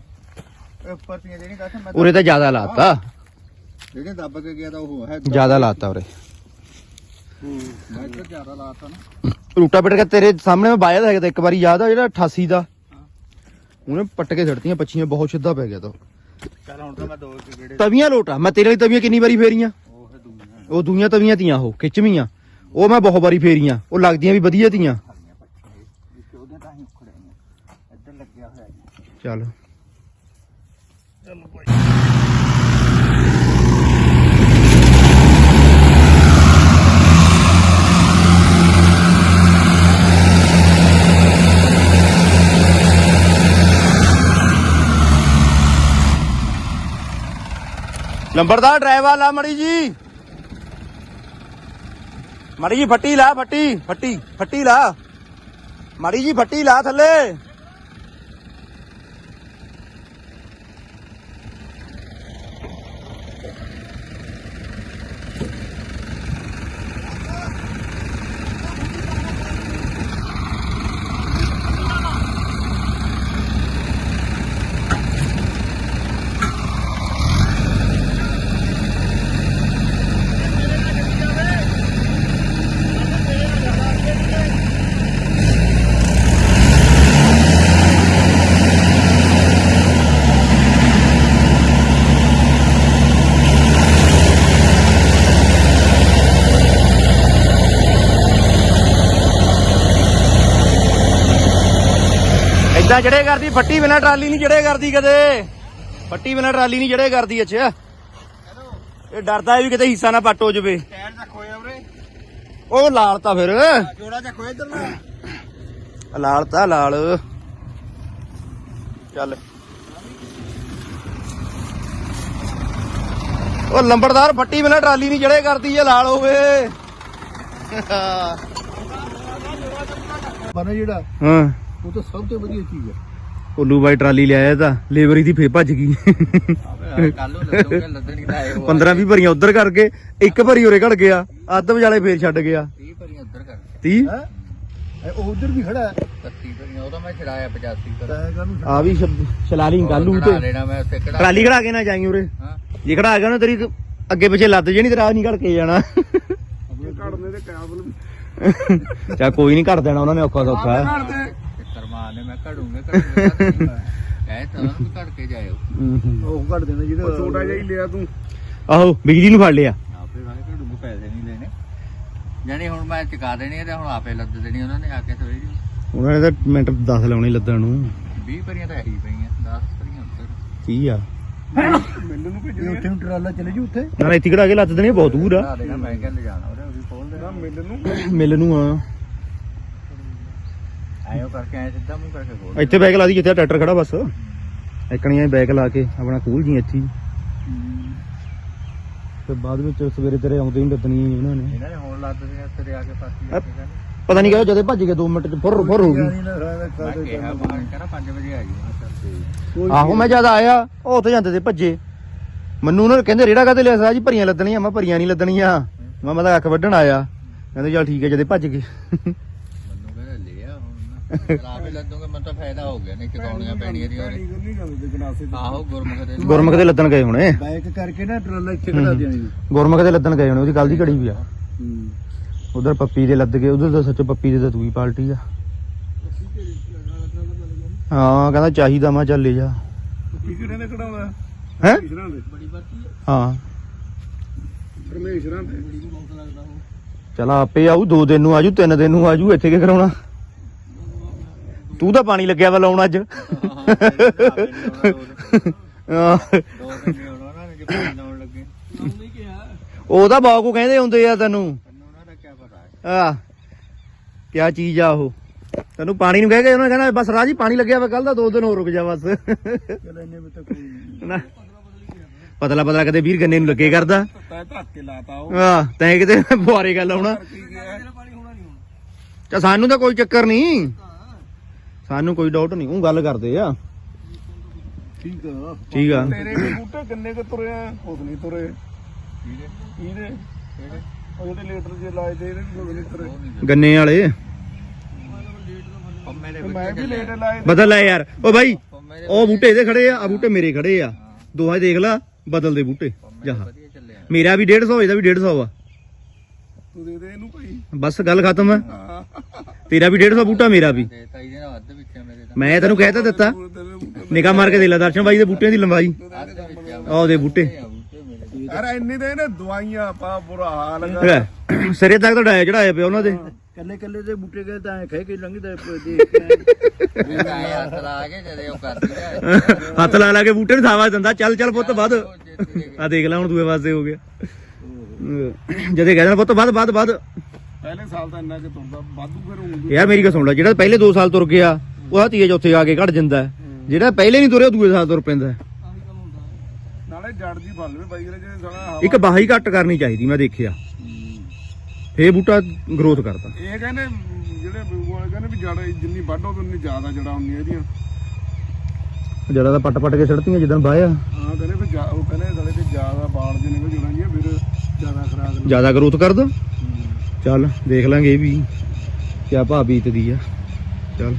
Speaker 3: ਉੱਪਰ ਦੀਆਂ ਜਿਹੜੀ ਦੱਸ ਮੈਂ
Speaker 1: ਉਰੇ ਤਾਂ ਜ਼ਿਆਦਾ ਲਾਤਾ।
Speaker 3: ਜਿਹੜੇ ਦੱਬ ਕੇ ਗਿਆ ਤਾਂ ਉਹ ਹੈ।
Speaker 1: ਜ਼ਿਆਦਾ ਲਾਤਾ ਉਰੇ।
Speaker 3: ਮੈਂ ਤਾਂ ਜ਼ਿਆਦਾ ਲਾਤਾ ਨਾ
Speaker 1: ਰੂਟਾ ਪਿੱਟ ਕੇ ਤੇਰੇ ਸਾਹਮਣੇ ਮੈਂ ਬਾਇਆ ਦਾ ਹੈਗਾ ਤਾਂ ਇੱਕ ਵਾਰੀ ਯਾਦ ਆ ਜਿਹੜਾ 88 ਦਾ। ਉਹਨੇ ਪੱਟ ਕੇ ਛੱਡਤੀਆਂ ਪੱਛੀਆਂ ਬਹੁਤ ਸਿੱਧਾ ਪੈ ਗਿਆ ਤਾਂ।
Speaker 3: ਚੱਲ ਹੁਣ ਤਾਂ ਮੈਂ ਦੋ ਕੇ ਗੇੜੇ
Speaker 1: ਤਵੀਆਂ ਲੋਟਾ ਮੈਂ ਤੇਰੇ ਲਈ ਤਵੀਆਂ ਕਿੰਨੀ ਵਾਰੀ ਫੇਰੀਆਂ?
Speaker 3: ਉਹ ਹੈ ਦੂਈਆਂ
Speaker 1: ਉਹ ਦੂਈਆਂ ਤਵੀਆਂ ਤੀਆਂ ਉਹ ਖਿੱਚਵੀਆਂ। ਉਹ ਮੈਂ ਬਹੁਤ ਵਾਰੀ ਫੇਰੀਆਂ ਉਹ ਲੱਗਦੀਆਂ ਵੀ ਵਧੀਆ ਤੀਆਂ।
Speaker 3: ਉਹਦੇ ਤਾਂ ਹੀ ਉਖੜੇ ਨੇ ਇੱਧਰ ਲੱਗਿਆ ਹੋਇਆ
Speaker 1: ਚੱਲ। ਲੰਬੜਦਾਰ ਡਰਾਈਵਰ ਲਾ ਮੜੀ ਜੀ। ਮੜੀ ਜੀ ਫੱਟੀ ਲਾ, ਫੱਟੀ ਫੱਟੀ ਫੱਟੀ ਲਾ। ਮੜੀ ਜੀ ਫੱਟੀ ਲਾ ਥੱਲੇ। ਇਦਾਂ ਜੜੇ ਕਰਦੀ? ਫੱਟੀ ਬਿਨਾ ਟਰਾਲੀ ਨਹੀਂ ਜੜੇ ਕਰਦੀ ਕਦੇ। ਫੱਟੀ ਬਿਨਾ ਟਰਾਲੀ ਨਹੀਂ ਜੜੇ ਕਰਦੀ ਅੱਛਾ ਇਹ ਡਰਦਾ ਵੀ ਕਿਤੇ ਹਿੱਸਾ ਨਾ ਪੱਟ ਹੋ ਜਾਵੇ।
Speaker 3: ਟਾਇਰ ਵੀਰੇ
Speaker 1: ਉਹ ਲਾਲ ਤਾਂ ਫਿਰ।
Speaker 3: ਜੋੜਾ ਇੱਧਰ ਨਾ
Speaker 1: ਲਾਲ। ਚੱਲ। ਉਹ ਲੰਬੜਦਾਰ ਫੱਟੀ ਮੇਲਾ ਟਰਾਲੀ ਨਹੀਂ ਜੜੇ ਕਰਦੀ ਜੇ ਲਾਲ ਹੋਵੇ।
Speaker 3: ਪਰ ਜਿਹੜਾ।
Speaker 1: ਹਾਂ।
Speaker 3: ਉਹ ਤਾਂ ਸਭ ਤੋਂ ਵਧੀਆ ਚੀਜ਼ ਹੈ
Speaker 1: ਉੱਲੂ ਬਾਈ ਟਰਾਲੀ ਲਿਆਇਆ ਤਾਂ ਲੇਬਰ ਦੀ ਫੇ ਭੱਜ ਗਈ।
Speaker 3: ਕੱਲ ਨੂੰ ਲੱਦੂਗੇ ਲੱਦਣ ਕਿਦਾ ਆਏ
Speaker 1: 15 20 ਭਰੀਆਂ ਉਧਰ ਕਰਕੇ ਇੱਕ ਭਰੀ ਉਰੇ ਘੜ ਗਿਆ ਅੱਧ ਵਿਚਾਲੇ ਫੇਰ ਛੱਡ ਗਿਆ।
Speaker 3: 30 ਭਰੀਆਂ ਉੱਧਰ ਕਰ
Speaker 1: 30
Speaker 3: ਹੈ? ਉਹ ਉਧਰ ਵੀ ਖੜਾ ਹੈ। 30 ਭਰੀਆਂ ਉਹ ਤਾਂ ਮੈਂ ਛੜਾਇਆ 85 ਕਰ
Speaker 1: ਆ ਵੀ ਛਲਾਲੀ ਗਾਲੂ
Speaker 3: ਕਢਾ
Speaker 1: ਤੇ।
Speaker 3: ਲੈਣਾ ਮੈਂ ਉੱਥੇ ਕਢਾ
Speaker 1: ਟਰਾਲੀ ਖੜਾ ਕੇ ਨਾ ਜਾਈ ਉਰੇ।
Speaker 3: ਹਾਂ।
Speaker 1: ਜੇ ਖੜਾ ਗਿਆ ਨਾ ਤੇਰੀ ਅੱਗੇ ਪਿੱਛੇ ਲੱਦ ਜਣੀ ਤੇਰਾ ਨਹੀਂ ਘੜ ਕੇ ਜਾਣਾ।
Speaker 7: ਘੜਨੇ ਦੇ ਕਾਬਲ
Speaker 1: ਚਾ ਕੋਈ ਨਹੀਂ ਘੜ ਦੇਣਾ ਉਹਨਾਂ ਨੇ ਔਖਾ ਸੌਖਾ।
Speaker 7: ਘੜਦੇ
Speaker 3: ਘੜੂਗੇ ਘੜੂਗੇ ਕਹਿ ਤਾਂ ਵੀ ਘੜ ਕੇ ਜਾਇਓ।
Speaker 1: ਹੂੰ।
Speaker 3: ਉਹ ਘੜ ਦੇਣਾ ਜਿਹੜਾ
Speaker 7: ਛੋਟਾ ਜਿਹਾ ਹੀ ਲਿਆ ਤੂੰ।
Speaker 1: ਆਹੋ ਬਿਜਲੀ ਨੂੰ ਫੜ ਲਿਆ।
Speaker 3: ਆਪੇ ਵਾਲੇ ਘੜੂਗੇ ਪੈਸੇ ਨਹੀਂ ਲੈਣੇ। ਜਾਨੀ ਹੁਣ ਮੈਂ ਚੁਕਾ ਦੇਣੀ ਹੈ ਤੇ ਹੁਣ ਆਪੇ ਲੱਦ ਦੇਣੀ ਉਹਨਾਂ ਨੇ ਆ ਕੇ ਸਵੇਰੇ
Speaker 1: ਉਹਨਾਂ ਨੇ ਤਾਂ ਮਿੰਟ 10 ਲਾਉਣੇ ਲੱਦਣ ਨੂੰ।
Speaker 3: 20 ਭਰੀਆਂ ਤਾਂ ਇਹੀ ਪਈਆਂ 10 ਭਰੀਆਂ ਉੱਧਰ।
Speaker 1: ਕੀ ਆ?
Speaker 7: ਮੈਨੂੰ ਨੂੰ
Speaker 3: ਉੱਥੇ ਨੂੰ ਟਰਾਲਾ ਚਲੇ ਜੂ ਉੱਥੇ।
Speaker 1: ਨਾ ਨਾ ਇੱਥੇ ਖੜਾ ਕੇ ਲੱਦ ਦੇਣੀ ਬਹੁਤ ਦੂਰ ਆ।
Speaker 3: ਕਢਾ ਦੇਣਾ ਮੈਂ ਕਹਿੰਦਾ ਜਾਣਾ ਉਹਦੇ ਉਹਦੀ ਖੋਲ
Speaker 7: ਨਾ
Speaker 3: ਦੇਣਾ।
Speaker 7: ਮਿਲ ਨੂੰ
Speaker 1: ਮਿਲ ਨੂੰ ਆ।
Speaker 3: ਆਇਓ ਕਰਕੇ ਆਏ ਸਿੱਧਾ ਮੂੰਹ ਕਰਕੇ ਖੋਲ
Speaker 1: ਇੱਥੇ ਬੈਕ ਲਾ ਦੀ ਜਿੱਥੇ ਟਰੈਕਟਰ ਖੜਾ ਬਸ। ਇੱਕਣੀਆਂ ਬੈਕ ਲਾ ਕੇ ਆਪਣਾ ਖੂਲ ਜੀ ਇੱਥੇ। ਹੀ। ਤੇ ਬਾਅਦ ਵਿੱਚ ਸਵੇਰੇ ਤੇਰੇ ਆਉਂਦੇ ਹੀ ਲੱਦਣੀ ਉਹਨਾਂ ਨੇ।
Speaker 3: ਇਹਨਾਂ ਨੇ ਹੁਣ ਲੱਦ ਦਿਆਂ ਤੇਰੇ ਆ ਕੇ ਪਾਤੀ ਲੈ ਕੇ
Speaker 1: ਪਤਾ ਨਹੀਂ ਕਿਹਾ ਜਦੇ ਭੱਜ ਗਏ 2 ਮਿੰਟ ਚ ਫੁਰ ਫੁਰ ਹੋ ਗਈ।
Speaker 3: ਮੈਂ ਕਿਹਾ ਬਾਹਰ ਕਹਿੰਦਾ 5 ਵਜੇ ਆ ਜੀ
Speaker 1: ਆਹੋ ਮੈਂ ਜਦ ਆਇਆ ਉਹ ਉੱਥੇ ਜਾਂਦੇ ਤੇ ਭੱਜੇ। ਮੈਨੂੰ ਉਹਨਾਂ ਨੇ ਕਹਿੰਦੇ ਰੇੜਾ ਕਾਤੇ ਲਿਆ ਸਾਜ ਭਰੀਆਂ ਲੱਦਣੀਆਂ। ਮੈਂ ਭਰੀਆਂ ਨਹੀਂ ਲੱਦਣੀਆਂ। ਮੈਂ ਮੈਂ ਤਾਂ ਅੱਖ ਵੱਢਣ ਆਇਆ। ਕਹਿੰਦੇ ਚੱਲ ਠੀਕ ਹੈ ਜਦੇ ਭੱਜ ਗਏ।
Speaker 3: ਆ ਹੁਣ ਨਾ ਆਪੇ ਲੱਦੂਗੇ ਮੈਨੂੰ ਤਾਂ ਫਾਇਦਾ ਹੋ ਗਿਆ ਨਹੀਂ ਚਕਾਉਣੀਆਂ ਪੈਣੀਆਂ ਦੀਆਂ ਉਹਨੇ।
Speaker 7: ਨਹੀਂ ਜਾਂਦੇ ਤੇ ਗਨਾਸੇ
Speaker 3: ਆਹੋ ਗੁਰਮੁਖ ਦੇ
Speaker 1: ਗੁਰਮੁਖ ਦੇ ਲੱਦਣ ਗਏ ਹੁਣੇ।
Speaker 3: ਬਾਈਕ ਕਰਕੇ ਨਾ ਟਰਾਲਾ ਇੱਥੇ ਖੜਾ ਦੇਣੀ।
Speaker 1: ਗੁਰਮੁਖ ਦੇ ਲੱਦਣ ਗਏ ਹੁਣੇ ਉਹਦੀ ਕੱਲ ਦੀ ਘੜੀ ਵੀ ਆ। ਉਧਰ ਪੱਪੀ ਦੇ ਲੱਦ ਗਏ ਉਧਰ ਤਾਂ ਸੱਚ ਪੱਪੀ ਦੇ ਤਾਂ ਦੂਈ ਪਾਲਟੀ ਆ। ਹਾਂ ਕਹਿੰਦਾ ਚਾਹੀਦਾ ਮੈਂ ਚੱਲ ਲੈ ਜਾ।
Speaker 7: ਕੀ ਕਿਹੜੇ ਨੇ ਕਢਾਉਂਦਾ
Speaker 1: ਹੈ? ਹਾਂ।
Speaker 7: ਪਰਮੇਸ਼ਰਾਂ ਦੇ।
Speaker 1: ਚਲ ਆਪੇ ਆਊ ਦੋ ਦਿਨ ਨੂੰ ਆਜੂ ਤਿੰਨ ਦਿਨ ਨੂੰ ਆਜੂ ਇੱਥੇ ਕੀ ਕਰਾਉਣਾ? ਤੂੰ ਤਾਂ ਪਾਣੀ ਲੱਗਿਆ ਵਾ ਲਾਉਣ ਅੱਜ। ਉਹ ਤਾਂ ਬਾਕੂ ਕਹਿੰਦੇ ਹੁੰਦੇ ਆ ਤੈਨੂੰ।
Speaker 3: ਕੀ
Speaker 1: ਆ ਕਿਆ ਚੀਜ਼ ਆ ਉਹ। ਤੈਨੂੰ ਪਾਣੀ ਨੂੰ ਕਹਿ ਕੇ ਉਹਨੇ ਕਹਿੰਦਾ ਬਸ ਰਾਜੀ ਪਾਣੀ ਲੱਗਿਆ ਵਾ ਕੱਲ ਦਾ ਦੋ ਦਿਨ ਹੋਰ ਰੁਕ ਜਾ ਬਸ। ਪਤਲਾ ਪਤਲਾ ਕਦੇ ਵੀਰ ਗੰਨੇ ਨੂੰ ਲੱਗੇ ਕਰਦਾ।
Speaker 7: ਤੈ ਧੱਕ ਕੇ ਲਾਤਾ ਉਹ।
Speaker 1: ਆ ਤੈਂ ਕਿਤੇ ਫੁਆਰੇ ਗੱਲ ਆਉਣਾ ਚਾ ਸਾਨੂੰ ਤਾਂ ਕੋਈ ਚੱਕਰ ਨਹੀਂ। ਸਾਨੂੰ ਕੋਈ ਡਾਊਟ ਨਹੀਂ ਉਹ ਗੱਲ ਕਰਦੇ ਆ।
Speaker 3: ਠੀਕ ਆ।
Speaker 1: ਠੀਕ ਆ।
Speaker 7: ਤੇਰੇ ਵੀ ਬੂਟੇ ਕਿੰਨੇ ਕੁ ਤੁਰੇ ਆ? ਉਸ ਨਹੀਂ ਤੁਰੇ। ਇਹਦੇ ਉਹ ਜਿਹੜੇ ਲੀਟਰ ਜੇ ਲਾਏ ਤੇ ਇਹਦੇ ਵੀ ਨਹੀਂ ਤੁਰੇ।
Speaker 1: ਗੰਨੇ ਵਾਲੇ?
Speaker 3: ਪੰਮੇ ਦੇ
Speaker 7: ਮੈਂ ਵੀ ਲੇਟ ਲਾਏ
Speaker 1: ਬਦਲ ਲੈ ਯਾਰ। ਓ ਬਾਈ ਉਹ ਬੂਟੇ ਇਹਦੇ ਖੜੇ ਆ ਆ ਬੂਟੇ ਮੇਰੇ ਖੜੇ ਆ। ਦੋਹਾਂ ਦੇਖ ਲਾ ਬਦਲ ਦੇ ਬੂਟੇ। ਜਾ
Speaker 3: ਵਧੀਆ ਚੱਲਿਆ
Speaker 1: ਮੇਰਾ ਵੀ 150 ਇਹਦਾ ਵੀ 150 ਆ।
Speaker 7: ਤੂੰ ਦੇ ਦੇ ਇਹਨੂੰ ਭਾਈ।
Speaker 1: ਬਸ ਗੱਲ ਖਤਮ ਆ।
Speaker 7: ਹਾਂ।
Speaker 1: ਤੇਰਾ ਵੀ 150 ਬੂਟਾ ਮੇਰਾ ਵੀ।
Speaker 3: ਤੇ ਨਾਲ।
Speaker 1: ਮੈਂ ਤੈਨੂੰ ਕਹਿ ਤਾਂ ਦਿੱਤਾ। ਨਿਗਾਹ ਮਾਰ ਕੇ ਦੇ ਲੈ ਦਰਸ਼ਨ ਬਾਈ ਦੇ ਬੂਟਿਆਂ ਦੀ ਲੰਬਾਈ। ਆਹ ਉਹਦੇ ਬੂਟੇ।
Speaker 7: ਯਾਰ ਇੰਨੀ ਦੇ ਨੇ ਦਵਾਈਆਂ ਪਾ ਬੁਰਾ ਹਾਲ ਹੈਗਾ।
Speaker 1: ਸਿਰੇ ਤੱਕ ਤਾਂ ਡਾਇਆ ਚੜਾਇਆ ਪਿਆ ਉਹਨਾਂ ਦੇ।
Speaker 3: ਕੱਲੇ ਕੱਲੇ ਦੇ ਬੂਟੇ ਗਏ ਤਾਂ ਐ ਖੇ ਕੇ ਲੰਘਦਾ ਦੇਖ ਕੇ ਮੈਂ ਆਏ ਹੱਥ ਲਾ ਕੇ ਜਦੇ ਉਹ ਕਰਦੀ ਆ
Speaker 1: ਹੱਥ ਲਾ ਲਾ ਕੇ ਬੂਟੇ ਨੂੰ ਥਾਵਾ ਦਿੰਦਾ ਚੱਲ ਚੱਲ ਪੁੱਤ ਵੱਧ। ਆ ਦੇਖ ਲੈ ਹੁਣ ਦੂਏ ਪਾਸੇ ਹੋ ਗਿਆ। ਜਦੇ ਕਹਿੰਦਾ ਪੁੱਤ ਵੱਧ ਵੱਧ ਵੱਧ।
Speaker 7: ਪਹਿਲੇ ਸਾਲ ਤਾਂ ਇੰਨਾ ਕਿ ਤੁਰਦਾ ਵਾਧੂ ਫਿਰ ਉਂਗਲ
Speaker 1: ਯਾਰ ਮੇਰੀ ਗੱਲ ਸੁਣ ਲੈ ਜਿਹੜਾ ਪਹਿਲੇ 2 ਸਾਲ ਤੁਰ ਗਿਆ ਉਹ ਆ ਤੀਏ ਚੌਥੇ ਆ ਕੇ ਘਟ ਜਾਂਦਾ ਹੈ। ਜਿਹੜਾ ਪਹਿਲੇ ਨਹੀਂ ਤੁਰਿਆ ਉਹ ਦੂਏ ਸਾਲ ਤੁਰ ਪੈਂਦਾ ਹੈ।
Speaker 7: ਨਾਲੇ ਜੜ ਦੀ ਫਲ ਵੀ ਬਾਈ ਜਿਹੜੇ ਸਾਲਾ
Speaker 1: ਇੱਕ ਬਾਹੀ ਘੱਟ ਕਰਨੀ ਚਾਹੀਦੀ ਮੈਂ ਦੇਖਿਆ। ਫੇ ਬੂਟਾ ਗਰੋਥ ਕਰਦਾ।
Speaker 7: ਇਹ ਕਹਿੰਦੇ ਮ, ਜਿਹੜੇ ਉਹ ਕਹਿੰਦੇ ਵੀ ਜੜ ਜਿੰਨੀ ਵੱਢੋ ਉਨੀ ਜ਼ਿਆਦਾ ਜੜਾਂ ਹੁੰਦੀਆਂ ਇਹਦੀਆਂ।
Speaker 1: ਜ਼ਿਆਦਾ ਤਾਂ ਪੱਟ ਪੱਟ ਕੇ ਸੜਤੀਆਂ ਜਿੱਦਾਂ ਬਾਇਆ
Speaker 7: ਹਾਂ ਕਹਿੰਦੇ ਵੀ ਜਾ- ਉਹ ਕਹਿੰਦੇ ਸਾਲੇ ਤੇ ਜ਼ਿਆਦਾ ਬਾਲ ਜੇ ਨਿਕਲ ਜੜਾਂਗੀਆਂ ਫਿਰ ਜ਼ਿਆਦਾ ਖਰਾਕ
Speaker 1: ਜ਼ਿਆਦਾ ਗਰੋਥ ਕਰਦਾ ਚੱਲ ਦੇਖ ਲਾਂਗੇ ਇਹ ਵੀ ਕਿਆ ਭਾਅ ਬੀਤਦੀ ਆ। ਚੱਲ।